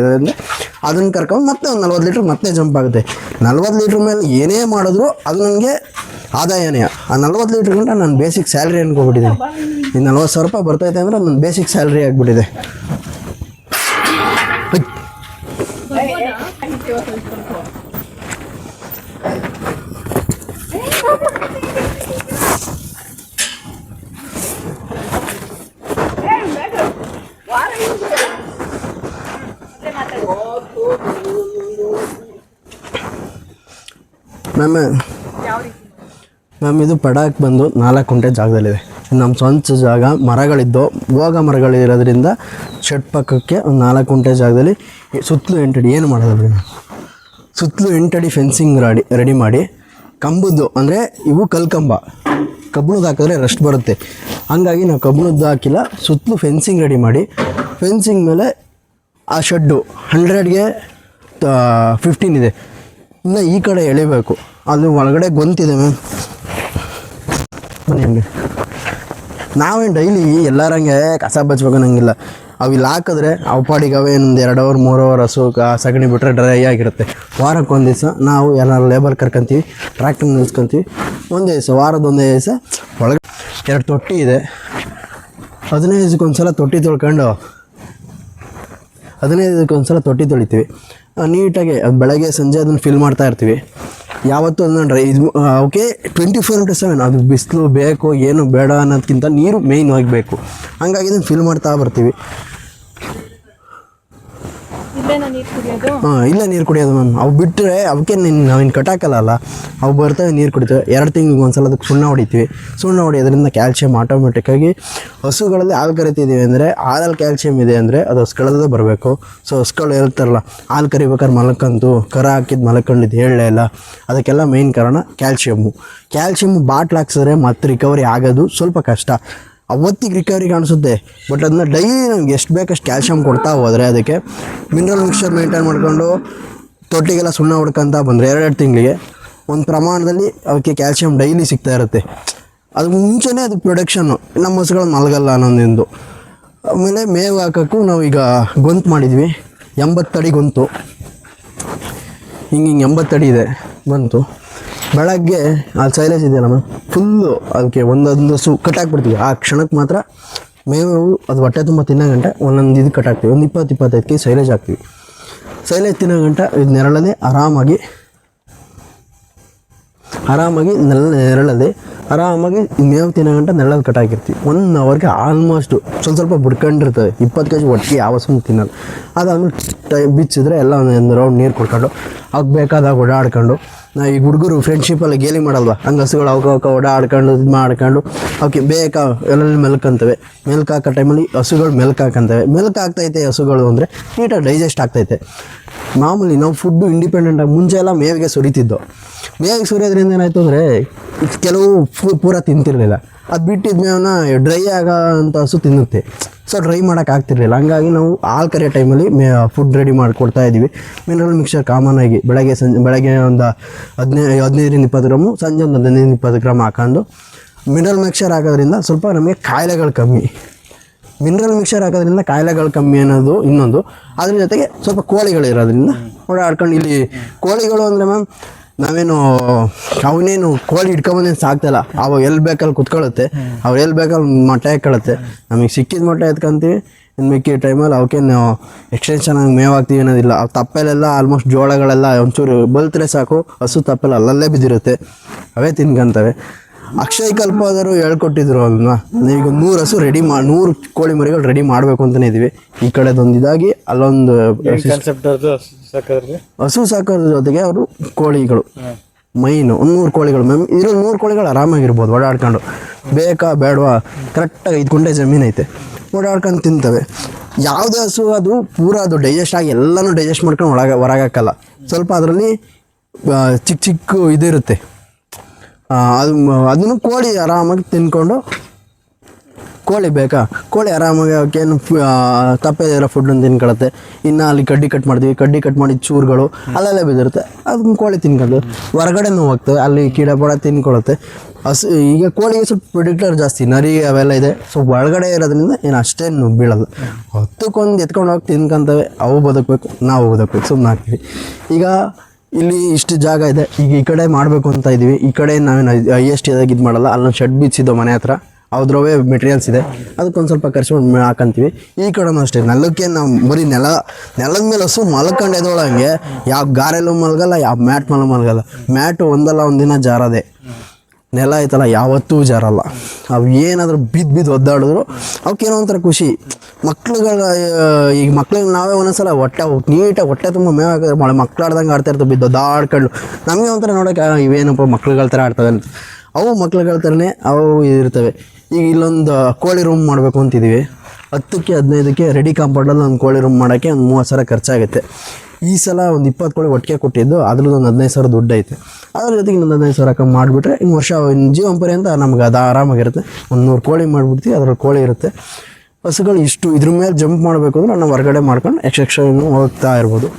ಅದನ್ನು ಕರ್ಕೊಂಡು ಮತ್ತೆ ಒಂದು ನಲ್ವತ್ತು ಲೀಟ್ರ್ ಮತ್ತೆ ಜಂಪ್ ಆಗುತ್ತೆ. ನಲ್ವತ್ತು ಲೀಟ್ರ್ ಮೇಲೆ ಏನೇ ಮಾಡಿದ್ರು ಅದು ನನಗೆ ಆದಾಯನೇ. ಆ ನಲ್ವತ್ತು ಲೀಟ್ರ್ ಗಂಟೆ ನಾನು ಬೇಸಿಕ್ ಸ್ಯಾಲ್ರಿ ಅನ್ಕೊಬಿಟ್ಟಿದ್ದೀನಿ ಈ ನಲ್ವತ್ತು ಸಾವಿರ ರೂಪಾಯಿ ಬರ್ತೈತೆ ಅಂದರೆ ನನ್ನ ಬೇಸಿಕ್ ಸ್ಯಾಲ್ರಿ ಆಗಿಬಿಟ್ಟಿದೆ. ಮ್ಯಾಮ್ ಮ್ಯಾಮ್, ಇದು ಪಡಾಕ್ ಬಂದು ನಾಲ್ಕು ಕುಂಟೆ ಜಾಗದಲ್ಲಿದೆ. ನಮ್ಮ ಸ್ವಂತ ಜಾಗ, ಮರಗಳಿದ್ದು ಹೋಗ ಮರಗಳಿರೋದ್ರಿಂದ ಶೆಡ್ ಪಕ್ಕಕ್ಕೆ ಒಂದು ನಾಲ್ಕು ಕುಂಟೆ ಜಾಗದಲ್ಲಿ ಸುತ್ತಲೂ ಎಂಟಡಿ ಏನು ಮಾಡೋದು ಸುತ್ತಲೂ ಎಂಟಡಿ ಫೆನ್ಸಿಂಗ್ ರೆಡಿ ರೆಡಿ ಮಾಡಿ, ಕಂಬದ್ದು ಅಂದರೆ ಇವು ಕಲ್ಕಂಬ. ಕಬ್ಬಣದ್ದು ಹಾಕಿದ್ರೆ ರೆಸ್ಟ್ ಬರುತ್ತೆ. ಹಂಗಾಗಿ ನಾವು ಕಬ್ಬಣದ್ದು ಹಾಕಿಲ್ಲ, ಸುತ್ತಲೂ ಫೆನ್ಸಿಂಗ್ ರೆಡಿ ಮಾಡಿ ಫೆನ್ಸಿಂಗ್ ಮೇಲೆ ಆ ಶೆಡ್ಡು ಹಂಡ್ರೆಡ್ಗೆ ಫಿಫ್ಟೀನ್ ಇದೆ. ಇನ್ನು ಈ ಕಡೆ ಎಳಿಬೇಕು. ಅದು ಒಳಗಡೆ ಗೊಂತಿದೆ ಮ್ಯಾಮ್ ನಾವೇನು ಡೈಲಿ ಎಲ್ಲರಂಗೆ ಕಸ ಬಚ್ಬೇಕು ಅನ್ನಂಗಿಲ್ಲ ಅವು ಹಾಕಿದ್ರೆ ಅವು ಪಾಡಿಗೆ ಅವೇ ಒಂದು ಎರಡು ಅವರ್ ಮೂರು ಅವರ್ ಹಸು ಸಗಣಿ ಬಿಟ್ಟರೆ ಡ್ರೈ ಆಗಿರುತ್ತೆ. ವಾರಕ್ಕೆ ಒಂದು ದಿವಸ ನಾವು ಎಲ್ಲ ಲೇಬರ್ ಕರ್ಕೊಂತೀವಿ ಟ್ರ್ಯಾಕ್ಟರ್ ನಿಲ್ಸ್ಕೊಂತೀವಿ. ಒಂದೇ ದಿವಸ ವಾರದ ಒಂದೇ ದಿವಸ ಒಳಗೆ ಎರಡು ತೊಟ್ಟಿ ಇದೆ. ಹದಿನೈದು ಸಲ ತೊಟ್ಟಿ ತೊಳ್ಕೊಂಡು ಹದಿನೈದು ದಿವಸಕ್ಕೆ ಸಲ ತೊಟ್ಟಿ ತೊಳಿತೀವಿ. ನೀಟಾಗಿ ಅದು ಬೆಳಗ್ಗೆ, ಸಂಜೆ ಅದನ್ನು ಫಿಲ್ ಮಾಡ್ತಾ ಇರ್ತೀವಿ. ಯಾವತ್ತೂ ಅದನ್ನ ಇದು okay twenty four into seven ಅದು ಬಿಸಿಲು, ಬೇಕು, ಏನು, ಬೇಡ ಅನ್ನೋದಕ್ಕಿಂತ ನೀರು ಮೇಯ್ನ್ ಆಗಬೇಕು ಹಂಗಾಗಿ ಇದನ್ನು ಫಿಲ್ ಮಾಡ್ತಾ ಬರ್ತೀವಿ. ಹಾಂ, ಇಲ್ಲ ನೀರು ಕುಡಿಯೋದು ಮ್ಯಾಮ್ ಅವು ಬಿಟ್ಟರೆ ಅವಕ್ಕೆ ನಿನ್ನ ನಾವಿನ್ನು ಕಟ್ಟಾಕಲ್ಲ ಅವು ಬರ್ತವೆ, ನೀರು ಕುಡಿತವೆ. ಎರಡು ತಿಂಗಳಿಗೆ ಒಂದ್ಸಲ ಅದಕ್ಕೆ ಸುಣ್ಣ ಹೊಡಿತೀವಿ. ಸುಣ್ಣ ಹೊಡಿಯೋದ್ರಿಂದ ಕ್ಯಾಲ್ಸಿಯಂ ಆಟೋಮೆಟಿಕ್ಕಾಗಿ ಹಸುಗಳಲ್ಲಿ ಹಾಲು ಕರಿತಿದ್ದೀವಿ ಅಂದರೆ ಹಾಲಲ್ಲಿ ಕ್ಯಾಲ್ಸಿಯಂ ಇದೆ ಅಂದರೆ ಅದು ಹಸುಗಳಲ್ಲೇ ಬರಬೇಕು. ಸೊ ಹಸುಗಳು ಹೇಳ್ತಾರಲ್ಲ, ಹಾಲು ಕರಿಬೇಕಾದ್ರೆ ಮಲ್ಕಂತು, ಕರ ಹಾಕಿದ್ದು ಮಲ್ಕೊಂಡಿದ್ದು ಹೇಳಲೇ ಇಲ್ಲ. ಅದಕ್ಕೆಲ್ಲ ಮೇಯ್ನ್ ಕಾರಣ ಕ್ಯಾಲ್ಸಿಯಮ್ಮು ಕ್ಯಾಲ್ಸಿಯಮ್ ಬಾಟ್ಲ್ ಹಾಕ್ಸಿದ್ರೆ ಮತ್ತೆ ರಿಕವರಿ ಆಗೋದು ಸ್ವಲ್ಪ ಕಷ್ಟ. ಅವತ್ತಿಗೆ ರಿಕವರಿ ಕಾಣಿಸುತ್ತೆ. ಬಟ್ ಅದನ್ನ ಡೈಲಿ ನಮ್ಗೆ ಎಷ್ಟು ಬೇಕಷ್ಟು ಕ್ಯಾಲ್ಶಿಯಮ್ ಕೊಡ್ತಾ ಹೋದರೆ ಅದಕ್ಕೆ ಮಿನರಲ್ ಮಿಕ್ಸ್ಚರ್ ಮೇಂಟೈನ್ ಮಾಡ್ಕೊಂಡು ತೊಟ್ಟಿಗೆಲ್ಲ ಸುಣ್ಣ ಹೊಡ್ಕೊಂತ ಬಂದರೆ ಎರಡೆರಡು ತಿಂಗಳಿಗೆ ಒಂದು ಪ್ರಮಾಣದಲ್ಲಿ ಅವಕ್ಕೆ ಕ್ಯಾಲ್ಶಿಯಂ ಡೈಲಿ ಸಿಗ್ತಾ ಇರುತ್ತೆ. ಅದು ಮುಂಚೆನೇ ಅದು ಪ್ರೊಡಕ್ಷನ್ನು ನಮ್ಮ ಹಸುಗಳು ಮಲಗಲ್ಲ ಅನ್ನೋದೊಂದು. ಆಮೇಲೆ ಮೇವು ಹಾಕೋಕ್ಕೂ ನಾವು ಈಗ ಗೊಂತು ಮಾಡಿದ್ವಿ. ಎಂಬತ್ತಡಿ ಗೊಂತು. ಹಿಂಗೆ ಹಿಂಗೆ ಎಂಬತ್ತಡಿ ಇದೆ. ಬಂತು. ಬೆಳಗ್ಗೆ ಅಲ್ಲಿ ಸೈಲೇಜ್ ಇದೆಯಲ್ಲ ಮ್ಯಾಮ್ ಫುಲ್ಲು ಅದಕ್ಕೆ ಒಂದೊಂದು ಸು ಕಟ್ಟಾಕ್ಬಿಡ್ತೀವಿ ಆ ಕ್ಷಣಕ್ಕೆ ಮಾತ್ರ ಮೇವು ಅದು ಹೊಟ್ಟೆ ತುಂಬ ತಿನ್ನೋ ಗಂಟೆ ಒಂದೊಂದು ಇದು ಕಟ್ಟಾಕ್ತೀವಿ ಒಂದು ಇಪ್ಪತ್ತು ಇಪ್ಪತ್ತೈದು ಕೆ ಸೈಲೇಜ್ ಹಾಕ್ತೀವಿ. ಸೈಲೇಜ್ ತಿನ್ನೋ ಗಂಟೆ ಇದು ನೆರಳಲ್ಲಿ ಆರಾಮಾಗಿ ಆರಾಮಾಗಿ ನೆಲ ನೆರಳಲ್ಲಿ ಆರಾಮಾಗಿ ಮೇವು ತಿನ್ನೋ ಗಂಟೆ ನೆರಳಲ್ಲಿ ಕಟ್ಟಾಕಿರ್ತೀವಿ ಒನ್ ಅವರ್ಗೆ ಆಲ್ಮೋಸ್ಟು ಸ್ವಲ್ಪ ಸ್ವಲ್ಪ ಬಿಡ್ಕೊಂಡಿರ್ತದೆ. ಇಪ್ಪತ್ತು ಕೆ ಜಿ ಒಟ್ಟಿಗೆ ಯಾವ ಸುಮ್ಮನೆ ತಿನ್ನೋದು ಅದಾದ್ಮೇಲೆ ಟೈ ಬಿಚ್ಚಿದ್ರೆ ಎಲ್ಲ ಒಂದು ರೌಂಡ್ ನೀರು ಕೊಡ್ಕೊಂಡು ಅವ್ಕೆ ಬೇಕಾದಾಗ ಓಡಾಡ್ಕೊಂಡು ನಾವು ಈಗ ಹುಡುಗರು ಫ್ರೆಂಡ್ಶಿಪ್ಪಲ್ಲಿ ಗೇಲಿ ಮಾಡಲ್ವಾ? ಹಂಗೆ ಹಸುಗಳು ಅವಕ ಅವಕ ಓಡಾಡ್ಕೊಂಡು ಇದು ಮಾಡ್ಕೊಂಡು ಅವಕ್ಕೆ ಬೇಕಾ ಎಲ್ಲೆಲ್ಲಿ ಮೆಲ್ಕಂತವೆ? ಮೆಲ್ಕ್ ಹಾಕೋ ಟೈಮಲ್ಲಿ ಹಸುಗಳು ಮೆಲ್ಕ್ ಹಾಕಂತವೆ ಮೆಲ್ಕ್ ಆಗ್ತೈತೆ ಹಸುಗಳು ಅಂದರೆ ನೀಟಾಗಿ ಡೈಜೆಸ್ಟ್ ಆಗ್ತೈತೆ. ಮಾಮೂಲಿ ನಾವು ಫುಡ್ಡು ಇಂಡಿಪೆಂಡೆಂಟಾಗಿ ಮುಂಚೆ ಎಲ್ಲ ಮೇವಿಗೆ ಸುರಿತಿದ್ದೋ. ಮೇವಿಗೆ ಸುರಿಯೋದ್ರಿಂದ ಏನಾಯ್ತು ಅಂದರೆ ಕೆಲವು ಫು ಪೂರ ತಿಂತಿರಲಿಲ್ಲ. ಅದು ಬಿಟ್ಟಿದ ಮೇವನ್ನ ಡ್ರೈ ಆಗೋ ಹಸು ತಿನ್ನುತ್ತೆ. ಸೊ ಡ್ರೈ ಮಾಡೋಕೆ ಆಗ್ತಿರ್ಲಿಲ್ಲ. ಹಂಗಾಗಿ ನಾವು ಹಾಲು ಕರಿಯೋ ಟೈಮಲ್ಲಿ ಮೇ ಫುಡ್ ರೆಡಿ ಮಾಡಿಕೊಡ್ತಾ ಇದ್ದೀವಿ. ಮಿನರಲ್ ಮಿಕ್ಸರ್ ಕಾಮನ್ ಆಗಿ ಬೆಳಗ್ಗೆ ಸಂಜೆ, ಬೆಳಗ್ಗೆ ಒಂದು ಹದಿನೈದು ಹದಿನೈದರಿಂದ ಇಪ್ಪತ್ತು ಗ್ರಾಮು, ಸಂಜೆ ಒಂದು ಹದಿನೈದರಿಂದ ಇಪ್ಪತ್ತು ಗ್ರಾಮ್ ಹಾಕೊಂಡು ಮಿನರಲ್ ಮಿಕ್ಸರ್ ಹಾಕೋದ್ರಿಂದ ಸ್ವಲ್ಪ ನಮಗೆ ಕಾಯಿಲೆಗಳು ಕಮ್ಮಿ. ಮಿನರಲ್ ಮಿಕ್ಸರ್ ಹಾಕೋದ್ರಿಂದ ಕಾಯಿಲೆಗಳು ಕಮ್ಮಿ ಅನ್ನೋದು ಇನ್ನೊಂದು. ಅದ್ರ ಜೊತೆಗೆ ಸ್ವಲ್ಪ ಕೋಳಿಗಳು ಇರೋದ್ರಿಂದ ಓಡಾಡ್ಕೊಂಡು ಇಲ್ಲಿ, ಕೋಳಿಗಳು ಅಂದರೆ ಮ್ಯಾಮ್ ನಾವೇನು, ಅವನೇನು ಕೋಳಿ ಇಟ್ಕೊಂಬಂದೇನು ಸಾಕ್ತಲ್ಲ? ಅವಾಗ ಎಲ್ಲಿ ಬೇಕಲ್ಲಿ ಕುತ್ಕೊಳ್ಳುತ್ತೆ ಅವು ಎಲ್ಲಿ ಬೇಕಲ್ಲಿ ಮೊಟ್ಟೆ ಹಾಕೊಳ್ಳುತ್ತೆ ನಮಗೆ ಸಿಕ್ಕಿದ ಮೊಟ್ಟೆ ಎತ್ಕೊಂತೀವಿ. ಇನ್ನು ಮಿಕ್ಕಿ ಟೈಮಲ್ಲಿ ಅವಕ್ಕೇನು ಎಕ್ಸ್ಟೆನ್ಷನ್ ಆಗಿ ಮೇವು ಆಗ್ತೀವಿ ಅನ್ನೋದಿಲ್ಲ. ಅವು ತಪ್ಪಲೆಲ್ಲ ಆಲ್ಮೋಸ್ಟ್ ಜೋಳಗಳೆಲ್ಲ ಒಂಚೂರು ಬಲ್ತ್ರೆ ಸಾಕು. ಹಸು ತಪ್ಪೆಲ್ಲ ಅಲ್ಲಲ್ಲೇ ಬಿದ್ದಿರುತ್ತೆ. ಅವೇ ತಿನ್ಕೊಂತವೆ. ಅಕ್ಷಯ್ ಕಲ್ಪದರು ಹೇಳ್ಕೊಟ್ಟಿದ್ರು ಅಲ್ವಾ ಈಗ ನೂರು ಹಸು ರೆಡಿ ಮಾ ನೂರು ಕೋಳಿ ಮರಿಗಳು ರೆಡಿ ಮಾಡಬೇಕು ಅಂತಲೇ ಇದ್ದೀವಿ ಈ ಕಡೆದೊಂದು ಇದಾಗಿ ಅಲ್ಲೊಂದು ಹಸು ಸಾಕೋದ್ರ ಜೊತೆಗೆ ಅವರು ಕೋಳಿಗಳು. ಮೈನು ಒಂದು ನೂರು ಕೋಳಿಗಳು. ಮ್ಯಾಮ್ ಇರೋ ನೂರು ಕೋಳಿಗಳು ಆರಾಮಾಗಿರ್ಬೋದು ಓಡಾಡ್ಕೊಂಡು. ಬೇಕಾ ಬೇಡವಾ? ಕರೆಕ್ಟಾಗಿ ಐದು ಗುಂಟೆ ಜಮೀನೈತೆ. ಐತೆ ಓಡಾಡ್ಕೊಂಡು ತಿಂತವೆ. ಯಾವುದೇ ಹಸು ಅದು ಪೂರ ಅದು ಡೈಜೆಸ್ಟ್ ಆಗಿ ಎಲ್ಲನೂ ಡೈಜೆಸ್ಟ್ ಮಾಡ್ಕೊಂಡು ಒಳಗೆ ಹೊರಗಾಕಲ್ಲ ಸ್ವಲ್ಪ ಅದರಲ್ಲಿ ಚಿಕ್ಕ ಚಿಕ್ಕ ಇದಿರುತ್ತೆ. ಆ, ಅದು, ಅದನ್ನು ಕೋಳಿ ಆರಾಮಾಗಿ ತಿನ್ಕೊಂಡು ಕೋಳಿ ಬೇಕಾ? ಕೋಳಿ ಆರಾಮಾಗಿ ಅವಕ್ಕೇನು ತಪ್ಪೇದಿರೋ ಇರೋ ಫುಡ್ಡನ್ನು ತಿನ್ಕೊಳತ್ತೆ ಇನ್ನು ಅಲ್ಲಿ ಕಡ್ಡಿ ಕಟ್ ಮಾಡ್ತೀವಿ, ಕಡ್ಡಿ ಕಟ್ ಮಾಡಿದ ಚೂರುಗಳು, ಅಲ್ಲೆಲ್ಲ ಬಿದ್ದಿರುತ್ತೆ. ಅದನ್ನ ಕೋಳಿ ತಿನ್ಕೊಂಡು ಹೊರಗಡೆ ಹೋಗ್ತವೆ ಅಲ್ಲಿ ಕೀಡ ತಿನ್ಕೊಳ್ಳುತ್ತೆ. ಹಸು, ಈಗ ಕೋಳಿಗೆ ಸ್ವಲ್ಪ ಪ್ರಿಡಿಕ್ಟರ್ ಜಾಸ್ತಿ, ನರಿ ಅವೆಲ್ಲ ಇದೆ. ಸೊ ಒಳಗಡೆ ಇರೋದ್ರಿಂದ ಏನು ಅಷ್ಟೇನು ಬೀಳಲ್ಲ ಹೊತ್ತಕ್ಕೊಂದು ಎತ್ಕೊಂಡು ಹೋಗಿ ತಿನ್ಕೊಂತವೆ, ಅವು ಬದುಕಬೇಕು, ನಾವು ಬದುಕಬೇಕು. ಸುಮ್ಮನೆ ಹಾಕ್ತೀವಿ ಈಗ ಇಲ್ಲಿ ಇಷ್ಟು ಜಾಗ ಇದೆ. ಈಗ ಈ ಕಡೆ ಮಾಡಬೇಕು ಅಂತ ಇದ್ದೀವಿ ಈ ಕಡೆ ನಾವೇನು ಐ ಎಸ್ ಟಿ ಇದು ಮಾಡಲ್ಲ. ಅಲ್ಲೊಂದು ಶೆಡ್ ಬಿಚ್ಚಿದ್ದು ಮನೆ ಹತ್ರ. ಅದ್ರವೇ ಮೆಟೀರಿಯಲ್ಸ್ ಇದೆ. ಅದಕ್ಕೊಂದು ಸ್ವಲ್ಪ ಖರ್ಚು ಹಾಕಂತೀವಿ. ಈ ಕಡೆನೂ ಅಷ್ಟೇ. ನೆಲಕ್ಕೆ ನಾವು ಬರೀ ನೆಲ, ನೆಲದ ಮೇಲೆ ಹಸು ಮಲ್ಕೊಂಡು ಎದೊಳಂಗೆ ಯಾವ ಗಾರೆಲ್ಲೂ ಮಲಗಲ್ಲ, ಯಾವ ಮ್ಯಾಟ್ ಮೇಲೆ ಮಲಗಲ್ಲ. ಮ್ಯಾಟು ಒಂದಲ್ಲ ಒಂದಿನ ಜಾರದೆ. ನೆಲ ಐತಲ್ಲ, ಯಾವತ್ತೂ ಜಾರಲ್ಲ. ಅವು ಏನಾದರೂ ಬಿದ್ದು ಬಿದ್ದು ಒದ್ದಾಡಿದ್ರು ಅವಕ್ಕೇನೋ ಒಂಥರ ಖುಷಿ. ಮಕ್ಳುಗಳ ಈಗ ಮಕ್ಳಿಗೆ ನಾವೇ ಒಂದೊಂದ್ಸಲ ಹೊಟ್ಟೆ ನೀಟಾಗಿ ಹೊಟ್ಟೆ ತುಂಬ ಮೇವು ಹಾಕಿದ್ರೆ ಮಳೆ ಮಕ್ಳು ಆಡ್ದಂಗೆ ಆಡ್ತಾ ಇರ್ತವೆ, ಬಿದ್ದು ಒದ್ದಾಡ್ಕೊಂಡು. ನಮಗೆ ಒಂಥರ ನೋಡೋಕೆ ಇವೇನಪ್ಪ ಮಕ್ಳುಗಳ ಥರ ಆಡ್ತವೆ ಅಂತ. ಅವು ಮಕ್ಳುಗಳ ಥರನೇ ಅವು ಇರ್ತವೆ. ಈಗ ಇಲ್ಲೊಂದು ಕೋಳಿ ರೂಮ್ ಮಾಡಬೇಕು ಅಂತಿದ್ದೀವಿ ಹತ್ತಕ್ಕೆ, ಹದಿನೈದಕ್ಕೆ ರೆಡಿ ಕಾಂಪೌಂಡಲ್ಲಿ ಒಂದು ಕೋಳಿ ರೂಮ್ ಮಾಡೋಕ್ಕೆ ಒಂದು ಮೂವತ್ತು ಸಾವಿರ ಖರ್ಚಾಗುತ್ತೆ. ಈ ಸಲ ಒಂದು ಇಪ್ಪತ್ತು ಕೋಳಿ ಒಟ್ಟಿಗೆ ಕೊಟ್ಟಿದ್ದು ಅದ್ರದ್ದು ಒಂದು ಹದಿನೈದು ಸಾವಿರ ದುಡ್ಡು ಐತೆ. ಅದ್ರ ಜೊತೆಗೆ ಇನ್ನೊಂದು ಹದಿನೈದು ಸಾವಿರ ಕಮ್ಮಿ ಮಾಡಿಬಿಟ್ರೆ, ಇನ್ನು ವರ್ಷ ಇನ್ನು ಜೀವನ ಪರ್ಯಂತ ನಮ್ಗೆ ಅದು ಆರಾಮಾಗಿರುತ್ತೆ. ಒಂದು ನೂರು ಕೋಳಿ ಮಾಡಿಬಿಡ್ತೀವಿ, ಅದ್ರಲ್ಲಿ ಕೋಳಿ ಇರುತ್ತೆ. ಹಸುಗಳು ಇಷ್ಟು ಇದ್ರ ಮೇಲೆ ಜಂಪ್ ಮಾಡಬೇಕು ಅಂದ್ರೆ ನಾವು ಹೊರಗಡೆ ಮಾಡ್ಕೊಂಡು ಎಕ್ಸ್ ಹೋಗ್ತಾ ಇರ್ಬೋದು.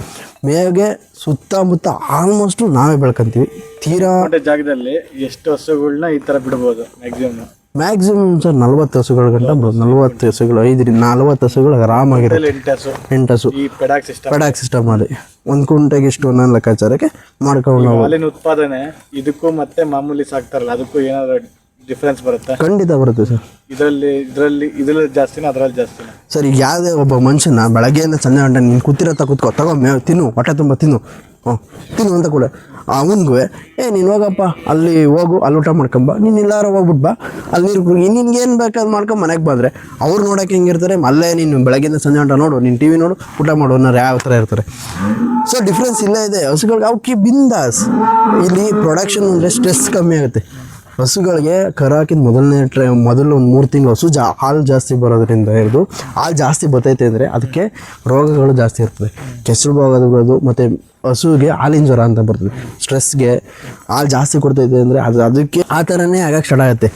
ಮೇಗೆ ಸುತ್ತಮುತ್ತ ಆಲ್ಮೋಸ್ಟು ನಾವೇ ಬೆಳ್ಕೊಂತೀವಿ. ತೀರಾ ಜಾಗದಲ್ಲಿ ಎಷ್ಟು ಹಸುಗಳನ್ನ ಈ ಥರ ಬಿಡ್ಬೋದು ಮ್ಯಾಕ್ಸಿಮಮ್ ಮ್ಯಾಕ್ಸಿಮಮ್ ಸರ್ ನಲ್ವತ್ತು ಹಸುಗಳ ಗಂಟ ಬರ್ಬೋದು ನಲ್ವತ್ತು ಹಸುಗಳು ಐದರಿಂದ ನಲ್ವತ್ತು ಹಸುಗಳು ಆರಾಮಾಗಿರುತ್ತೆ ಎಂಟು ಹಸು. ಈ ಪೆಡಾಕ್ ಸಿಸ್ಟಮ್ ಅಲ್ಲಿ. ಒಂದು ಕುಂಟೆಗೆ ಇಷ್ಟು ಅನ್ನೋ ಲೆಕ್ಕಾಚಾರಕ್ಕೆ ಮಾಡ್ಕೊಂಡು ಹಾಲಿನ ಉತ್ಪಾದನೆ ಇದಕ್ಕೂ ಮತ್ತೆ ಮಾಮೂಲಿ ಸಾಕ್ತಾರಲ್ಲ ಅದಕ್ಕೂ ಏನಾದ್ರು ಡಿಫ್ರೆನ್ಸ್ ಬರುತ್ತೆ. ಖಂಡಿತ ಬರುತ್ತೆ ಸರ್. ಇದರಲ್ಲಿ ಇದರಲ್ಲಿ ಇದರಲ್ಲಿ ಜಾಸ್ತಿನ ಅದ್ರಲ್ಲಿ ಜಾಸ್ತಿನ? ಸರ್ ಈಗ ಯಾವುದೇ ಒಬ್ಬ ಮನುಷ್ಯನ ಬೆಳಗ್ಗೆಯಿಂದ ಸಂಜೆ ಗಂಟೆ ನೀನು ಕೂತಿರತ್ತ ಕೂತ್ಕೋ ತಗೋ ಮೇ ತಿನ್ನು ಹೊಟ್ಟೆ ತುಂಬ ತಿನ್ನು. ಹ್ಞೂ ತಿನ್ನು ಅಂತ ಕೂಡ. ಅವನಿಗೂ ಏ ನೀನು ಹೋಗಪ್ಪ ಅಲ್ಲಿ ಹೋಗು ಅಲ್ಲಿ ಊಟ ಮಾಡ್ಕೊಂಬ ನೀನು ಎಲ್ಲಾರು ಹೋಗ್ಬಿಟ್ಟು ಬಾ. ಅಲ್ಲಿ ನೀರು ಬೇಕು ಅದು ಬೇಕಾದ್ ಮಾಡ್ಕೊಂಡು ಮನೆಗೆ ಬಂದರೆ. ಅವ್ರು ನೋಡೋಕೆ ಹೆಂಗಿರ್ತಾರೆ ಅಲ್ಲೇ ನೀನು ಬೆಳಗ್ಗೆಯಿಂದ ಸಂಜೆ ಗಂಟೆ ನೋಡು ನೀನು ಟಿ ವಿ ನೋಡು ಊಟ ಮಾಡು ಅನ್ನೋರು ಯಾವ ಥರ ಇರ್ತಾರೆ. ಸೊ ಡಿಫ್ರೆನ್ಸ್ ಇಲ್ಲೇ ಇದೆ. ಹಸುಗಳಿಗೆ ಅವಕ್ಕೆ ಬಿಂದಾಸ್. ಇಲ್ಲಿ ಪ್ರೊಡಕ್ಷನ್ ಅಂದರೆ ಸ್ಟ್ರೆಸ್ ಕಮ್ಮಿ ಆಗುತ್ತೆ. ಹಸುಗಳಿಗೆ ಕರಾಕಿದ ಮೊದಲನೇ ಟ್ರೈ, ಮೊದಲು ಒಂದು ಮೂರು ತಿಂಗಳು ಹಸು ಜಾ, ಹಾಲು ಜಾಸ್ತಿ ಬರೋದ್ರಿಂದ ಹಿಡಿದು ಹಾಲು ಜಾಸ್ತಿ ಬರ್ತೈತೆ ಅಂದರೆ ಅದಕ್ಕೆ ರೋಗಗಳು ಜಾಸ್ತಿ ಇರ್ತದೆ. ಕೆಸರು ಬರೋದು ಮತ್ತು ಹಸುವಿಗೆ ಹಾಲಿನ ಜ್ವರ ಅಂತ ಬರ್ತದೆ. ಸ್ಟ್ರೆಸ್ಗೆ ಹಾಲು ಜಾಸ್ತಿ ಕೊಡ್ತೈತೆ ಅಂದರೆ ಅದು ಅದಕ್ಕೆ ಆ ಥರನೇ ಆಗಕ್ಕೆ ಸ್ಟಾರ್ಟ್ ಆಗುತ್ತೆ.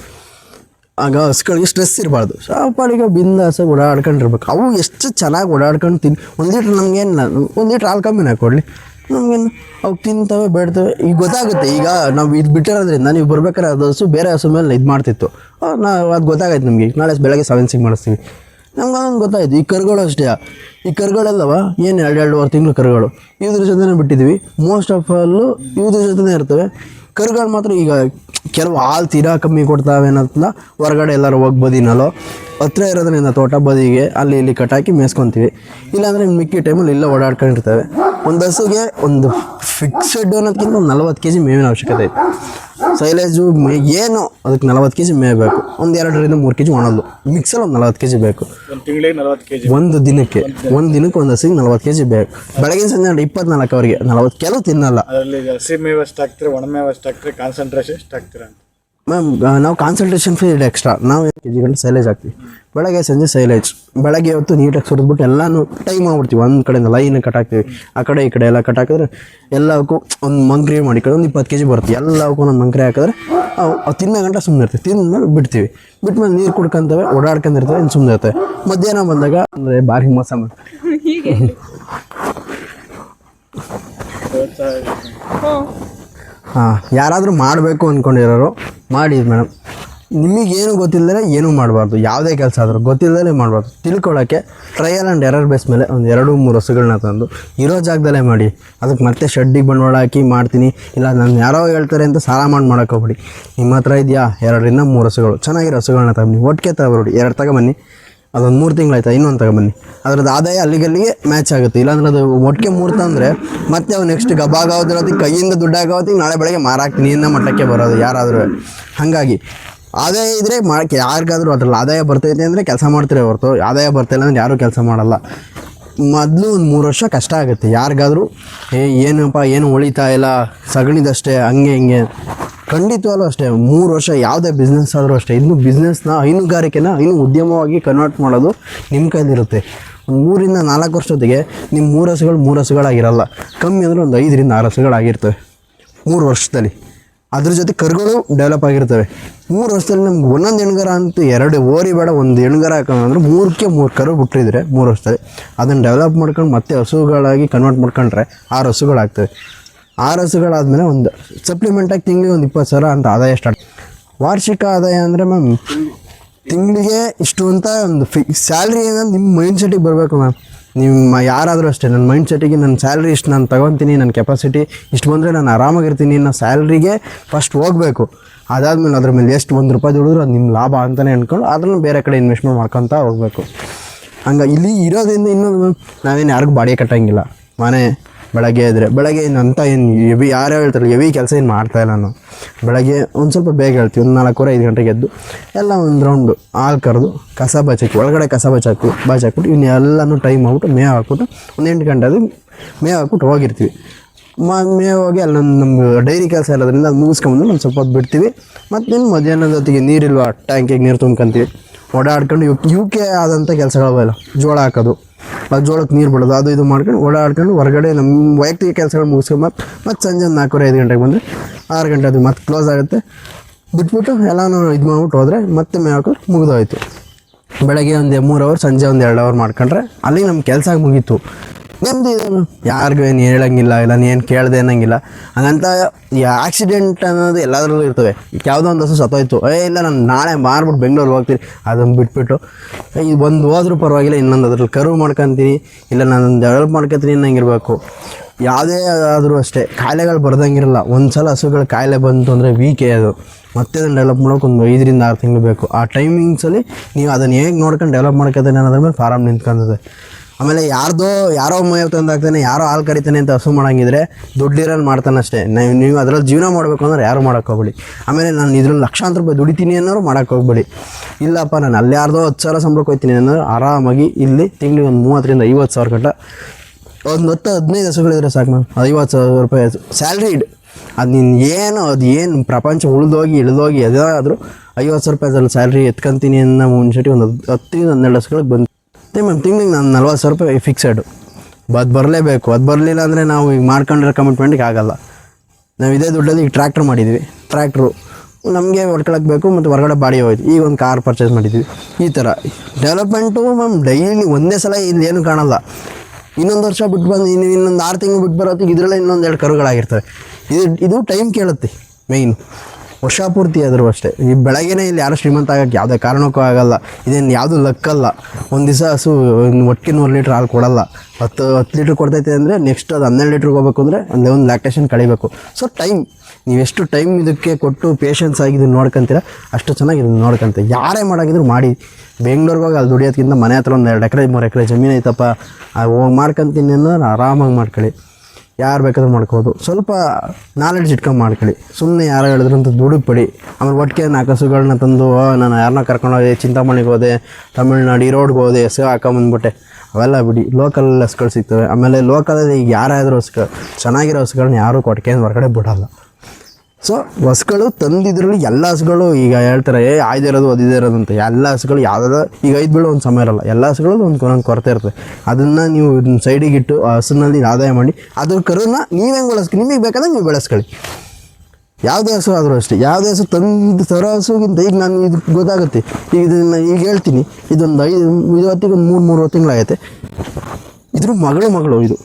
ಆಗ ಹಸುಗಳಿಗೆ ಸ್ಟ್ರೆಸ್ ಇರಬಾರ್ದು. ಪಾಡಿಗೆ ಬಿಂದಾಸ ಓಡಾಡ್ಕೊಂಡಿರ್ಬೇಕು. ಅವು ಎಷ್ಟು ಚೆನ್ನಾಗಿ ಓಡಾಡ್ಕೊಂಡು ತಿನ್, ಒಂದು ಲೀಟ್ರ್ ನಮಗೇನಿಲ್ಲ ಒಂದು ಲೀಟ್ರ್ ಹಾಲು ಕಮ್ಮಿನ ಕೊಡಲಿ. ನಮಗೇನು ಅವು ತಿಂತವೆ, ಬೇಡ್ತವೆ. ಈಗ ಗೊತ್ತಾಗುತ್ತೆ. ಈಗ ನಾವು ಇದು ಬಿಟ್ಟಿರೋದ್ರಿಂದ ನೀವು ಬರ್ಬೇಕಾದ್ರೆ ಅದು ಹಸು ಬೇರೆ ಹಸು ಮೇಲೆ ಇದು ಮಾಡ್ತಿತ್ತು. ನಾವು ಅದು ಗೊತ್ತಾಗೈತೆ ನಮಗೆ. ನಾಳೆ ಬೆಳಗ್ಗೆ ಸೆವೆನ್ಸಿಗೆ ಮಾಡಿಸ್ತೀವಿ. ನಮ್ಗೆ ಅದೊಂದು ಗೊತ್ತಾಯ್ತು. ಈ ಕರುಗಳು ಅಷ್ಟೇ. ಈ ಕರುಗಳೆಲ್ಲವ ಏನು ಎರಡು, ಎರಡುವರೆ ತಿಂಗಳು ಕರುಗಳು. ಇವ್ರ ಜೊತೆನೇ ಬಿಟ್ಟಿದ್ದೀವಿ ಮೋಸ್ಟ್ ಆಫ್ ಆಲು ಇವ್ರ ಜೊತೆನೇ ಇರ್ತವೆ. ಕರುಗಳು ಮಾತ್ರ ಈಗ ಕೆಲವು ಹಾಲು ತೀರಾ ಕಮ್ಮಿ ಕೊಡ್ತಾವೆ ಅನ್ನೋದನ್ನ ಹೊರಗಡೆ ಎಲ್ಲರೂ ಹೋಗಿ ಬದಿನಲ್ಲೋ. ಹತ್ರ ಇರೋದ್ರಿಂದ ತೋಟ ಬದಿಗೆ ಅಲ್ಲಿ ಇಲ್ಲಿ ಕಟ್ಟಾಕಿ ಮೇಯ್ಸ್ಕೊತೀವಿ ಇಲ್ಲಾಂದರೆ ಮಿಕ್ಕಿ ಟೈಮಲ್ಲಿ ಇಲ್ಲ ಓಡಾಡ್ಕೊಂಡಿರ್ತವೆ. ಒಂದು ಹಸುಗೆ ಒಂದು ಫಿಕ್ಸೆಡ್ ಅನ್ನೋದಕ್ಕಿಂತ ಒಂದು ನಲ್ವತ್ತು ಕೆ ಜಿ ಮೇವಿನ ಅವಶ್ಯಕತೆ ಐತೆ. ಸೈಲೇಜು ಮೇ ಏನು? ಅದಕ್ಕೆ ನಲವತ್ತು ಕೆ ಜಿ ಮೇಯಬೇಕು ಬೇಕು. ಒಂದು ಎರಡರಿಂದ ಮೂರು ಕೆ ಜಿ ಒಣಲ್ಲು ಮಿಕ್ಸಲ್ಲಿ ಒಂದು ನಲವತ್ತು ಕೆ ಜಿ ಬೇಕು. ಒಂದು ತಿಂಗಳಿಗೆ ನಲವತ್ತು ಕೆಜಿ ಒಂದು ದಿನಕ್ಕೆ. ಒಂದು ದಿನಕ್ಕೆ ಒಂದು ಹಸಿಗೆ ನಲವತ್ತು ಕೆ ಜಿ ಬೇಕು. ಬೆಳಗಿನ ಸಂಜೆ ಇಪ್ಪತ್ನಾಲ್ಕು ಅವರಿಗೆ ನಲವತ್ತು ಕೆಲವು ತಿನ್ನಲ್ಲ. ಮ್ಯಾಮ್ ನಾವು ಕಾನ್ಸಲ್ಟೇಷನ್ ಫೀ ಇದೆ ಎಕ್ಸ್ಟ್ರಾ ನಾವು ಕೆ ಜಿ ಗಂಟೆ ಸೈಲೇಜ್ ಹಾಕ್ತೀವಿ ಬೆಳಗ್ಗೆ ಸಂಜೆ ಸೈಲೇಜ್ ಬೆಳಗ್ಗೆ ಹೊತ್ತು ನೀಟಾಗಿ ಸುರಿದ್ಬಿಟ್ಟು ಎಲ್ಲನೂ ಟೈಮ್ ಮಾಡ್ಬಿಡ್ತೀವಿ ಒಂದು ಕಡೆಯಿಂದ ಲೈನ್ ಕಟ್ ಹಾಕ್ತೀವಿ. ಆ ಕಡೆ ಈ ಕಡೆ ಎಲ್ಲ ಕಟ್ ಹಾಕಿದ್ರೆ ಎಲ್ಲವಕ್ಕೂ ಒಂದು ಮಂಕ್ರಿ ಮಾಡಿ ಒಂದು ಇಪ್ಪತ್ತು ಕೆ ಜಿ ಬರುತ್ತೆ. ಎಲ್ಲವಕ್ಕೂ ಒಂದು ಮಂಕ್ರಿ ಹಾಕಿದ್ರೆ ಅವು ಅವು ತಿನ್ನೋ ಗಂಟೆ ಸುಮ್ಮನೆ ಇರ್ತೀವಿ. ತಿಂದ್ಮೇಲೆ ಬಿಡ್ತೀವಿ. ಬಿಟ್ಮೇಲೆ ನೀರು ಕುಡ್ಕೊಂತವೆ ಓಡಾಡ್ಕೊಂಡಿರ್ತವೆ ಇನ್ನು ಸುಮ್ಮನೆ ಇರ್ತವೆ ಮಧ್ಯಾಹ್ನ ಬಂದಾಗ ಅಂದರೆ ಭಾರಿ ಮೋಸ ಮಾಡ್ತೀವಿ ಹಾಂ, ಯಾರಾದರೂ ಮಾಡಬೇಕು ಅಂದ್ಕೊಂಡಿರೋರು ಮಾಡಿ ಮೇಡಮ್. ನಿಮಗೇನು ಗೊತ್ತಿಲ್ಲದೆ ಏನೂ ಮಾಡಬಾರ್ದು. ಯಾವುದೇ ಕೆಲಸ ಆದರೂ ಗೊತ್ತಿಲ್ಲದೇ ಮಾಡಬಾರ್ದು. ತಿಳ್ಕೊಳ್ಳೋಕ್ಕೆ ಟ್ರಯಲ್ ಆ್ಯಂಡ್ ಎರರ್ ಬೇಸ್ ಮೇಲೆ ಒಂದು ಎರಡು, ಮೂರು ಹಸುಗಳನ್ನ ತಂದು ಇರೋ ಜಾಗದಲ್ಲೇ ಮಾಡಿ. ಅದಕ್ಕೆ ಮತ್ತೆ ಶೆಡ್ಡಿಗೆ ಬಂಡವಾಳ ಹಾಕಿ ಮಾಡ್ತೀನಿ. ಇಲ್ಲ, ನಾನು ಯಾರೋ ಹೇಳ್ತಾರೆ ಅಂತ ಸಾಲ ಮಾಡಿ ಮಾಡೋಕ್ಕೋಗ್ಬಿಡಿ ನಿಮ್ಮ ಹತ್ರ ಇದೆಯಾ? ಎರಡರಿಂದ ಮೂರು ಹಸುಗಳು. ಚೆನ್ನಾಗಿರೋ ಹಸುಗಳನ್ನ ತಗೊಂಡು ಒಟ್ಟಿಗೆ ತಗೊಬಿಡಿ ಎರಡು ತಗೊಂಬನ್ನಿ ಅದೊಂದು ಮೂರು ತಿಂಗಳಾಯ್ತಾ? ಇನ್ನೊಂದು ತಗೊಂಬನ್ನಿ ಅದ್ರದ್ದು ಆದಾಯ ಅಲ್ಲಿಗಲ್ಲಿಗೆ ಮ್ಯಾಚ್ ಆಗುತ್ತೆ. ಇಲ್ಲಾಂದ್ರೆ ಅದು ಒಟ್ಟಿಗೆ ಮೂರ್ತ ಅಂದರೆ ಮತ್ತೆ ಅವ್ನು ನೆಕ್ಸ್ಟ್ ಗಬ್ಬಾಗೋದ್ರೊತ್ತಿಗೆ ಕೈಯಿಂದ ದುಡ್ಡಾಗೋತ್ತಿಗೆ ನಾಳೆ ಬೆಳಗ್ಗೆ ಮಾರಾಕ್ತೀನಿ ಇನ್ನ ಮಟ್ಟಕ್ಕೆ ಬರೋದು ಯಾರಾದರೂ. ಹಾಗಾಗಿ, ಆದಾಯ ಇದ್ದರೆ ಮಾಡೋಕ್ಕೆ ಯಾರಿಗಾದ್ರೂ ಅದ್ರಲ್ಲಿ ಆದಾಯ ಬರ್ತೈತೆ ಅಂದರೆ ಕೆಲಸ ಮಾಡ್ತಾರೆ ಹೊರತು. ಆದಾಯ ಬರ್ತಾಯಿಲ್ಲ ಅಂದ್ರೆ ಯಾರೂ ಕೆಲಸ ಮಾಡಲ್ಲ. ಮೊದಲು ಒಂದು ಮೂರು ವರ್ಷ ಕಷ್ಟ ಆಗುತ್ತೆ. ಯಾರಿಗಾದರೂ, ಏ, ಏನಪ್ಪ, ಏನು ಉಳಿತಾ ಇಲ್ಲ? ಸಗಣಿದಷ್ಟೇ, ಹಂಗೆ, ಹಿಂಗೆ. ಖಂಡಿತವಾಗ್ಲೂ ಅಷ್ಟೇ, ಮೂರು ವರ್ಷ ಯಾವುದೇ ಬಿಸ್ನೆಸ್ ಆದರೂ ಅಷ್ಟೇ, ಇನ್ನು ಬಿಸ್ನೆಸ್ನ ಹೈನುಗಾರಿಕೆನ ಇನ್ನು ಉದ್ಯಮವಾಗಿ ಕನ್ವರ್ಟ್ ಮಾಡೋದು ನಿಮ್ಮ ಕೈಲಿರುತ್ತೆ. ಒಂದು ಮೂರಿಂದ ನಾಲ್ಕು ವರ್ಷದೊತ್ತಿಗೆ ನಿಮ್ಮ ಮೂರು ಹಸುಗಳು ಮೂರು ಹಸುಗಳಾಗಿರಲ್ಲ ಕಮ್ಮಿ ಅಂದರೆ ಒಂದು ಐದರಿಂದ ಆರು ಹಸುಗಳಾಗಿರ್ತವೆ ಮೂರು ವರ್ಷದಲ್ಲಿ. ಅದ್ರ ಜೊತೆ ಕರುಗಳು ಡೆವಲಪ್ ಆಗಿರ್ತವೆ. ಮೂರು ವರ್ಷದಲ್ಲಿ ನಮ್ಗೆ ಒಂದೊಂದು ಹೆಣ್ಗರ ಅಂತೂ ಎರಡು ಓರಿ ಬೇಡ, ಒಂದು ಹೆಣ್ಗರ ಹಾಕೊಂಡ್ರೆ ಮೂರಕ್ಕೆ ಮೂರು ಕರು ಬಿಟ್ಟಿದ್ರೆ ಮೂರು ವರ್ಷದಲ್ಲಿ. ಅದನ್ನು ಡೆವಲಪ್ ಮಾಡ್ಕೊಂಡು ಮತ್ತೆ ಹಸುಗಳಾಗಿ ಕನ್ವರ್ಟ್ ಮಾಡ್ಕೊಂಡ್ರೆ ಆರು ಹಸುಗಳಾಗ್ತವೆ. ಆರು ಹಸುಗಳಾದಮೇಲೆ ಒಂದು ಸಪ್ಲಿಮೆಂಟಾಗಿ ತಿಂಗಳಿಗೆ ಒಂದು ಇಪ್ಪತ್ತು ಸಾವಿರ ಅಂತ ಆದಾಯ ಸ್ಟಾರ್ಟ್ ವಾರ್ಷಿಕ ಆದಾಯ ಅಂದರೆ ಮ್ಯಾಮ್ ತಿಂಗಳಿಗೆ ಇಷ್ಟು ಅಂತ ಒಂದು ಫಿ ಸ್ಯಾಲ್ರಿ ಏನಂದ್ರೆ ನಿಮ್ಮ ಮೈಂಡ್ ಸೆಟ್ಟಿಗೆ ಬರಬೇಕು ಮ್ಯಾಮ್ ನಿಮ್ಮ ಯಾರಾದರೂ ಅಷ್ಟೇ, ನನ್ನ ಮೈಂಡ್ ಸೆಟ್ಟಿಗೆ ನನ್ನ ಸ್ಯಾಲ್ರಿ ಇಷ್ಟು ನಾನು ತೊಗೊತೀನಿ, ನನ್ನ ಕೆಪಾಸಿಟಿ ಇಷ್ಟು ಬಂದರೆ ನಾನು ಆರಾಮಾಗಿರ್ತೀನಿ ಅನ್ನೋ ಸ್ಯಾಲ್ರಿಗೆ ಫಸ್ಟ್ ಹೋಗಬೇಕು. ಅದಾದಮೇಲೆ ಅದ್ರ ಮೇಲೆ ಎಷ್ಟು ಒಂದು ರೂಪಾಯಿ ದುಡಿದ್ರು ಅದು ನಿಮ್ಮ ಲಾಭ ಅಂತಲೇ ಅಂದ್ಕೊಂಡು ಅದನ್ನು ಬೇರೆ ಕಡೆ ಇನ್ವೆಸ್ಟ್ಮೆಂಟ್ ಮಾಡ್ಕೊತ ಹೋಗಬೇಕು. ಹಂಗೆ ಇಲ್ಲಿ ಇರೋದ್ರಿಂದ ಇನ್ನೊಂದು ನಾವೇನು ಯಾರಿಗೂ ಬಾಡಿಗೆ ಕಟ್ಟಂಗಿಲ್ಲ. ಮನೆ ಬೆಳಗ್ಗೆ ಇದ್ದರೆ ಬೆಳಗ್ಗೆ ಏನು ಅಂತ ಏನು ಎವಿ ಯಾರು ಹೇಳ್ತಾರೆ ಎವಿ ಕೆಲಸ ಏನು ಮಾಡ್ತಾಯಿಲ್ಲ ನಾನು. ಬೆಳಗ್ಗೆ ಒಂದು ಸ್ವಲ್ಪ ಬೇಗ ಹೇಳ್ತೀವಿ, ಒಂದು ನಾಲ್ಕೂವರೆ, ಐದು ಗಂಟೆಗೆ ಎದ್ದು ಎಲ್ಲ ಒಂದು ರೌಂಡು ಹಾಲು ಕರೆದು ಕಸ ಬಚಾಕಿ ಒಳಗಡೆ ಕಸ ಬಚಾಕು ಬಾಚಾಕ್ಬಿಟ್ಟು ಇನ್ನು ಎಲ್ಲನೂ ಟೈಮ್ ಆಗ್ಬಿಟ್ಟು ಮೇವು ಹಾಕ್ಬಿಟ್ಟು ಒಂದು ಎಂಟು ಗಂಟೆ ಅದು ಮೇವು ಹಾಕ್ಬಿಟ್ಟು ಹೋಗಿರ್ತೀವಿ. ಮ ಮೇವು ಹೋಗಿ ಅಲ್ಲಿ ನಮ್ಮ ನಮ್ಮ ಡೈರಿ ಕೆಲಸ ಇರೋದ್ರಿಂದ ಅದು ಮುಗಿಸ್ಕೊಂಬಂದು ಒಂದು ಸ್ವಲ್ಪ ಹೊತ್ತು ಬಿಡ್ತೀವಿ. ಮತ್ತು ಇನ್ನು ಮಧ್ಯಾಹ್ನದ ಹೊತ್ತಿಗೆ ನೀರಿಲ್ವಾ? ಟ್ಯಾಂಕಿಗೆ ನೀರು ತುಂಬ್ಕೊಂತೀವಿ. ಓಡಾಡ್ಕೊಂಡು ಯು ಯು ಕೆ ಆದಂಥ ಕೆಲಸಗಳವೆಲ್ಲ ಜೋಳ ಹಾಕೋದು. ಜೋಳಕ್ಕೆ ನೀರು ಬಿಡೋದು, ಅದು ಇದು ಮಾಡ್ಕೊಂಡು ಓಡಾಡ್ಕೊಂಡು ಹೊರಗಡೆ ನಮ್ಮ ವೈಯಕ್ತಿಕ ಕೆಲಸಗಳು ಮುಗಿಸ್ಕೊಂಡು ಮತ್ತೆ ಸಂಜೆ ಒಂದು ನಾಲ್ಕೂವರೆ, ಐದು ಗಂಟೆಗೆ ಬಂದರೆ ಆರು ಗಂಟೆ ಅದು ಮತ್ತೆ ಕ್ಲೋಸ್ ಆಗುತ್ತೆ. ಬಿಟ್ಬಿಟ್ಟು ಎಲ್ಲನೂ ಇದು ಮಾಡ್ಬಿಟ್ಟು ಹೋದರೆ ಮತ್ತೆ ಮೇವು ಮುಗಿದೋಯ್ತು. ಬೆಳಗ್ಗೆ ಒಂದು ಮೂರು ಅವರ್ ಸಂಜೆ ಒಂದು ಎರಡು ಅವರ್ ಮಾಡ್ಕೊಂಡ್ರೆ ಅಲ್ಲಿ ನಮ್ಮ ಕೆಲಸ ಮುಗೀತು. ನೆಮ್ಮದಿ ಇದನ್ನು ಮ್ಯಾಮ್ ಯಾರಿಗೂ ಏನು ಹೇಳಂಗಿಲ್ಲ, ಇಲ್ಲ ಏನು ಕೇಳ್ದೆ ಅನ್ನಂಗಿಲ್ಲ. ಹಂಗಂತ ಈ ಆಕ್ಸಿಡೆಂಟ್ ಅನ್ನೋದು ಎಲ್ಲದರಲ್ಲೂ ಇರ್ತವೆ ಯಾವುದೋ ಒಂದು ಹಸು ಸತ್ತೋಯ್ತು. ಏ, ಇಲ್ಲ, ನಾನು ನಾಳೆ ಮಾರ್ಬಿಟ್ಟು ಬೆಂಗಳೂರು ಹೋಗ್ತೀನಿ. ಅದನ್ನು ಬಿಟ್ಬಿಟ್ಟು. ಈ ಒಂದು ಹೋದ್ರೂ ಪರವಾಗಿಲ್ಲ, ಇನ್ನೊಂದು ಅದ್ರಲ್ಲಿ ಕರು ಮಾಡ್ಕೊತೀನಿ. ಇಲ್ಲ, ನಾನು ಡೆವಲಪ್ ಮಾಡ್ಕೊತೀನಿ ಅನ್ನಂಗಿರಬೇಕು. ಯಾವುದೇ ಆದರೂ ಅಷ್ಟೇ. ಕಾಯಿಲೆಗಳು ಬರ್ದಂಗಿರಲ್ಲ. ಒಂದು ಸಲ ಹಸುಗಳ ಕಾಯಿಲೆ ಬಂತು ಅಂದರೆ ವೀಕೆ ಅದು. ಮತ್ತೆ ಅದನ್ನು ಡೆವಲಪ್ ಮಾಡೋಕೆ ಒಂದು ಐದರಿಂದ ಆರು ತಿಂಗಳು ಬೇಕು. ಆ ಟೈಮಿಂಗ್ಸಲ್ಲಿ ನೀವು ಅದನ್ನು ಹೇಗೆ ನೋಡ್ಕೊಂಡು ಡೆವಲಪ್ ಮಾಡ್ಕೊತೀನಿ ಅನ್ನೋದ್ರ ಮೇಲೆ ಫಾರಮ್ ನಿಂತ್ಕೊಂತದೆ. ಆಮೇಲೆ ಯಾರ್ದೋ ಯಾರೋ ಮೈ ತಂದಾಗ್ತಾನೆ ಯಾರೋ ಹಾಲು ಕರಿತಾನೆ ಅಂತ ಹಸು ಮಾಡಂಗಿದ್ರೆ ದುಡ್ಡಿರೋನು ಮಾಡ್ತಾನೆ ಅಷ್ಟೇ. ನೀವು ನೀವು ಅದರಲ್ಲಿ ಜೀವನ ಮಾಡಬೇಕು ಅಂದ್ರೆ ಯಾರು ಹೋಗ್ಬೇಡಿ. ಆಮೇಲೆ ನಾನು ಇದ್ರಲ್ಲಿ ಲಕ್ಷಾಂತರ ರೂಪಾಯಿ ದುಡಿತೀನಿ ಅನ್ನೋರು ಮಾಡೋಕೆ ಹೋಗ್ಬೇಡಿ. ಇಲ್ಲಪ್ಪ, ನಾನು ಅಲ್ಲಿ ಯಾರ್ದೋ ಹತ್ತು ಸಾವಿರ ಸಂಬಳಕ್ಕೆ ಹೋಗ್ತೀನಿ ಅನ್ನೋರು ಆರಾಮಾಗಿ ಇಲ್ಲಿ ತಿಂಗಳಿಗೆ ಒಂದು ಮೂವತ್ತರಿಂದ ಐವತ್ತು ಸಾವಿರ ಕಟ್ಟ. ಒಂದು ಹತ್ತು, ಹದಿನೈದು ಹಸುಗಳಿದ್ರೆ ಸಾಕು ಮ್ಯಾಮ್ ಐವತ್ತು ಸಾವಿರ ರೂಪಾಯಿ ಸ್ಯಾಲ್ರಿಡ್ ಅದು ನೀನು ಏನು ಅದು ಏನು ಪ್ರಪಂಚ ಉಳಿದೋಗಿ, ಇಳಿದೋಗಿ ಅದಾದರೂ ಐವತ್ತು ಸಾವಿರ ರೂಪಾಯಿ ಅದ್ರಲ್ಲಿ ಸ್ಯಾಲ್ರಿ ಎತ್ಕೊಂತೀನಿ ಅನ್ನೋ ಮುಂಚೆ ಒಂದು ಹತ್ತು- ಹತ್ತರಿಂದ ಹನ್ನೆರಡು ಹಸುಗಳಿಗೆ ಬಂದು ಮತ್ತೆ ಮ್ಯಾಮ್ ತಿಂಗಳಿಗೆ ನಾನು ನಲ್ವತ್ತು ಸಾವಿರ ರೂಪಾಯಿ ಫಿಕ್ಸೆಡು ಅದು ಬರಲೇಬೇಕು. ಅದು ಬರಲಿಲ್ಲ ಅಂದರೆ ನಾವು ಈಗ ಮಾಡ್ಕೊಂಡಿರೋ ಕಮಿಟ್ಮೆಂಟ್ಗೆ ಆಗಲ್ಲ. ನಾವು ಇದೇ ದುಡ್ಡಲ್ಲಿ ಈಗ ಟ್ರ್ಯಾಕ್ಟ್ರ್ ಮಾಡಿದ್ವಿ. ಟ್ರ್ಯಾಕ್ಟ್ರು ನಮಗೆ ಹೊರ್ಕೊಳಕ್ಕೆ ಬೇಕು ಮತ್ತು ಹೊರಗಡೆ ಬಾಡಿ ಹೋಯ್ತು. ಈಗ ಒಂದು ಕಾರ್ ಪರ್ಚೇಸ್ ಮಾಡಿದ್ವಿ. ಈ ಥರ ಡೆವಲಪ್ಮೆಂಟು ಮ್ಯಾಮ್ ಡೈಲಿ ಒಂದೇ ಸಲ ಇಲ್ಲಿ ಏನು ಕಾಣಲ್ಲ. ಇನ್ನೊಂದು ವರ್ಷ ಬಿಟ್ಟು ಬಂದು, ಇನ್ನು ಇನ್ನೊಂದು ಆರು ತಿಂಗಳು ಬಿಟ್ಟು ಬರೋತ್ತಿಗೆ ಇದರಲ್ಲೇ ಇನ್ನೊಂದು ಎರಡು ಕರುಗಳಾಗಿರ್ತವೆ. ಇದು ಇದು ಟೈಮ್ ಕೇಳುತ್ತೆ ಮೇಯ್ನು ವರ್ಷ ಪೂರ್ತಿ ಆದರೂ ಅಷ್ಟೇ. ಈ ಬೆಳಗ್ಗೆನೇ ಇಲ್ಲಿ ಯಾರು ಶ್ರೀಮಂತ ಆಗೋಕ್ಕೆ ಯಾವುದೇ ಕಾರಣಕ್ಕೂ ಆಗಲ್ಲ. ಇದೇನು ಯಾವುದು ಲಕ್ಕಲ್ಲ. ಒಂದು ದಿವಸ ಹಸು ಒಟ್ಟಿಗೆ ನೂರು ಲೀಟ್ರ್ ಹಾಲು ಕೊಡಲ್ಲ. ಹತ್ತು ಹತ್ತು ಲೀಟ್ರ್ ಕೊಡ್ತೈತೆ ಅಂದರೆ ನೆಕ್ಸ್ಟ್ ಅದು ಹನ್ನೆರಡು ಲೀಟ್ರಿಗೆ ಹೋಗ್ಬೇಕು ಅಂದರೆ ಒಂದು ಒಂದು ಲ್ಯಾಕ್ಟೇಷನ್ ಕಳಿಬೇಕು. ಸೊ ಟೈಮ್ ನೀವೆಷ್ಟು ಟೈಮ್ ಇದಕ್ಕೆ ಕೊಟ್ಟು ಪೇಷನ್ಸ್ ಆಗಿ ಇದನ್ನು ನೋಡ್ಕೊಂತೀರ? ಅಷ್ಟು ಚೆನ್ನಾಗಿ ಇದನ್ನು ನೋಡ್ಕೊಂತ ಯಾರೇ ಮಾಡಾಗಿದ್ರು ಮಾಡಿ. ಬೆಂಗ್ಳೂರಿಗೆ ಹೋಗಿ ಅಲ್ಲಿ ದುಡಿಯೋದಕ್ಕಿಂತ ಮನೆ ಹತ್ರ ಒಂದು ಎರಡು ಎಕರೆ, ಮೂರು ಎಕರೆ ಜಮೀನು ಐತಪ್ಪ. ಹೋಗಿ ಮಾಡ್ಕೊಂತೀನಿ ಅನ್ನೋದು ಆರಾಮಾಗಿ ಮಾಡ್ಕೊಳ್ಳಿ. ಯಾರು ಬೇಕಾದ್ರೂ ಮಾಡ್ಕೋಬೋದು. ಸ್ವಲ್ಪ ನಾಲೆಡ್ಜ್ ಇಟ್ಕೊಂಡು ಮಾಡ್ಕೊಳ್ಳಿ. ಸುಮ್ಮನೆ ಯಾರು ಹೇಳಿದ್ರು ಅಂತ ದುಡುಕ್ಬೇಡಿ. ಆಮೇಲೆ ಒಟ್ಟಿಗೆ ನಾಲ್ಕು ಹಸುಗಳನ್ನ ತಂದು "ಓ, ನಾನು ಯಾರನ್ನ ಕರ್ಕೊಂಡೋದೆ ಚಿಂತಾಮಣಿಗೆ ಹೋದೆ ತಮಿಳ್ನಾಡು ಈ ರೋಡ್ಗೆ ಹೋದೆ ಹಸು ಹಾಕೊಂಬಂದ್ಬಿಟ್ಟೆ ಅವೆಲ್ಲ ಬಿಡಿ. ಲೋಕಲ್ ಹಸುಗಳು ಸಿಗ್ತವೆ. ಆಮೇಲೆ ಲೋಕಲಲ್ಲಿ ಈಗ ಯಾರಾದರೂ ಹಸುಗಳು ಚೆನ್ನಾಗಿರೋ ಹಸುಗಳನ್ನ ಯಾರೂ ಕೊಟ್ಕೆ ಹೊರಗಡೆ ಬಿಡಲ್ಲ. ಸೊ ಹಸುಗಳು ತಂದಿದ್ರಲ್ಲಿ ಎಲ್ಲ ಹಸುಗಳು ಈಗ ಹೇಳ್ತಾರೆ, ಏ ಆಯ್ದಿರೋದು ಅದಿದೆ ಇರೋದು ಅಂತ. ಎಲ್ಲ ಹಸುಗಳು ಯಾವುದಾದ್ರು, ಈಗ ಐದು ಬೀಳೋ ಒಂದು ಸಮಯ ಇರಲ್ಲ. ಎಲ್ಲ ಹಸುಗಳು ಒಂದು ಒಂದೊಂದು ಕೊರತೆ ಇರ್ತದೆ ಅದನ್ನು ನೀವು ಸೈಡಿಗೆ ಇಟ್ಟು ಆ ಹಸುನಲ್ಲಿ ಆದಾಯ ಮಾಡಿ, ಅದ್ರ ಕರುನ ನೀವು ಹೆಂಗೆ ನಿಮಗೆ ಬೇಕಾದ್ರೆ ನೀವು ಬೆಳೆಸ್ಕೊಳ್ಳಿ. ಯಾವುದೇ ಹಸು ಆದರೂ ಅಷ್ಟೇ. ಯಾವುದೇ ಹಸು ತಂದು ತರೋ ಹಸುಗಿಂತ ಈಗ ನಾನು ಇದು ಗೊತ್ತಾಗುತ್ತೆ. ಈಗ ಇದನ್ನು ಈಗ ಹೇಳ್ತೀನಿ. ಇದೊಂದು ಐದು, ಇದು ಹೊತ್ತಿಗೆ ಒಂದು ಮೂರು ಮೂರು ತಿಂಗಳಾಗೈತೆ. ಇದ್ರ ಮಗಳು ಮಗಳು ಇದು.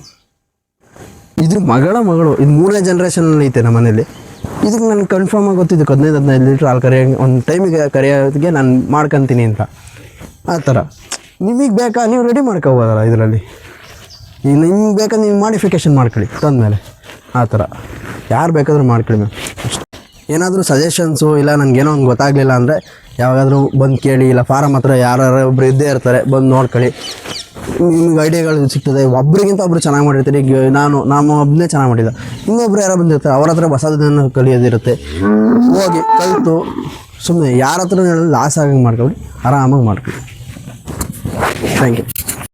ಇದ್ರ ಮಗಳ ಮಗಳು. ಇದು ಮೂರನೇ ಜನ್ರೇಷನಲ್ಲಿ ಐತೆ ನಮ್ಮ ಮನೇಲಿ ಇದಕ್ಕೆ ನನಗೆ ಕನ್ಫರ್ಮ್ ಆಗಿ ಗೊತ್ತಿದ್ದು ಹದಿನೈದು ಹದಿನೈದು ಲೀಟ್ರ್ ಹಾಲು ಕರೆಯ ಒಂದು ಟೈಮಿಗೆ ಕರೆಯೋದಕ್ಕೆ ನಾನು ಮಾಡ್ಕೊತೀನಿ ಅಂತ. ಆ ಥರ. ನಿಮಗೆ ಬೇಕಾ? ನೀವು ರೆಡಿ ಮಾಡ್ಕೋಬೋದಲ್ಲ ಇದರಲ್ಲಿ. ಈಗ ನಿಮ್ಗೆ ಬೇಕಾ? ನೀವು ಮಾಡಿಫಿಕೇಷನ್ ಮಾಡ್ಕೊಳ್ಳಿ, ತಂದಮೇಲೆ. ಆ ಥರ. ಯಾರು ಬೇಕಾದರೂ ಮಾಡ್ಕೊಳ್ಳಿ ಮ್ಯಾಮ್ ಏನಾದರೂ ಸಜೆಷನ್ಸು ಇಲ್ಲ, ನನಗೇನೋ ಒಂದು ಗೊತ್ತಾಗಲಿಲ್ಲ ಅಂದರೆ ಯಾವಾಗಾದರೂ ಬಂದು ಕೇಳಿ, ಇಲ್ಲ ಫಾರಮ್ ಹತ್ರ ಯಾರು ಒಬ್ರು ಇದ್ದೇ ಇರ್ತಾರೆ, ಬಂದು ನೋಡ್ಕೊಳ್ಳಿ. ನಿಮ್ಗೆ ಐಡಿಯಾಗಳು ಸಿಗ್ತದೆ, ಒಬ್ರಿಗಿಂತ ಒಬ್ರು ಚೆನ್ನಾಗಿ ಮಾಡಿರ್ತಾರೆ ನಾನು ನಾನು ಒಬ್ಬನೇ ಚೆನ್ನಾಗಿ ಮಾಡಿಲ್ಲ ಇನ್ನೊಬ್ರು ಯಾರೋ ಬಂದಿರ್ತಾರೆ, ಅವ್ರ ಹತ್ರ ಹೊಸದನ್ನು ಕಲಿಯೋದಿರುತ್ತೆ. ಹೋಗಿ ಕಲಿತು ಸುಮ್ಮನೆ ಯಾರ ಹತ್ರ ಲಾಸ್ ಆಗಂಗೆ ಮಾಡ್ಕೊಳ್ಳಿ ಆರಾಮಾಗಿ ಮಾಡ್ಕೊಳ್ಳಿ ಥ್ಯಾಂಕ್ ಯು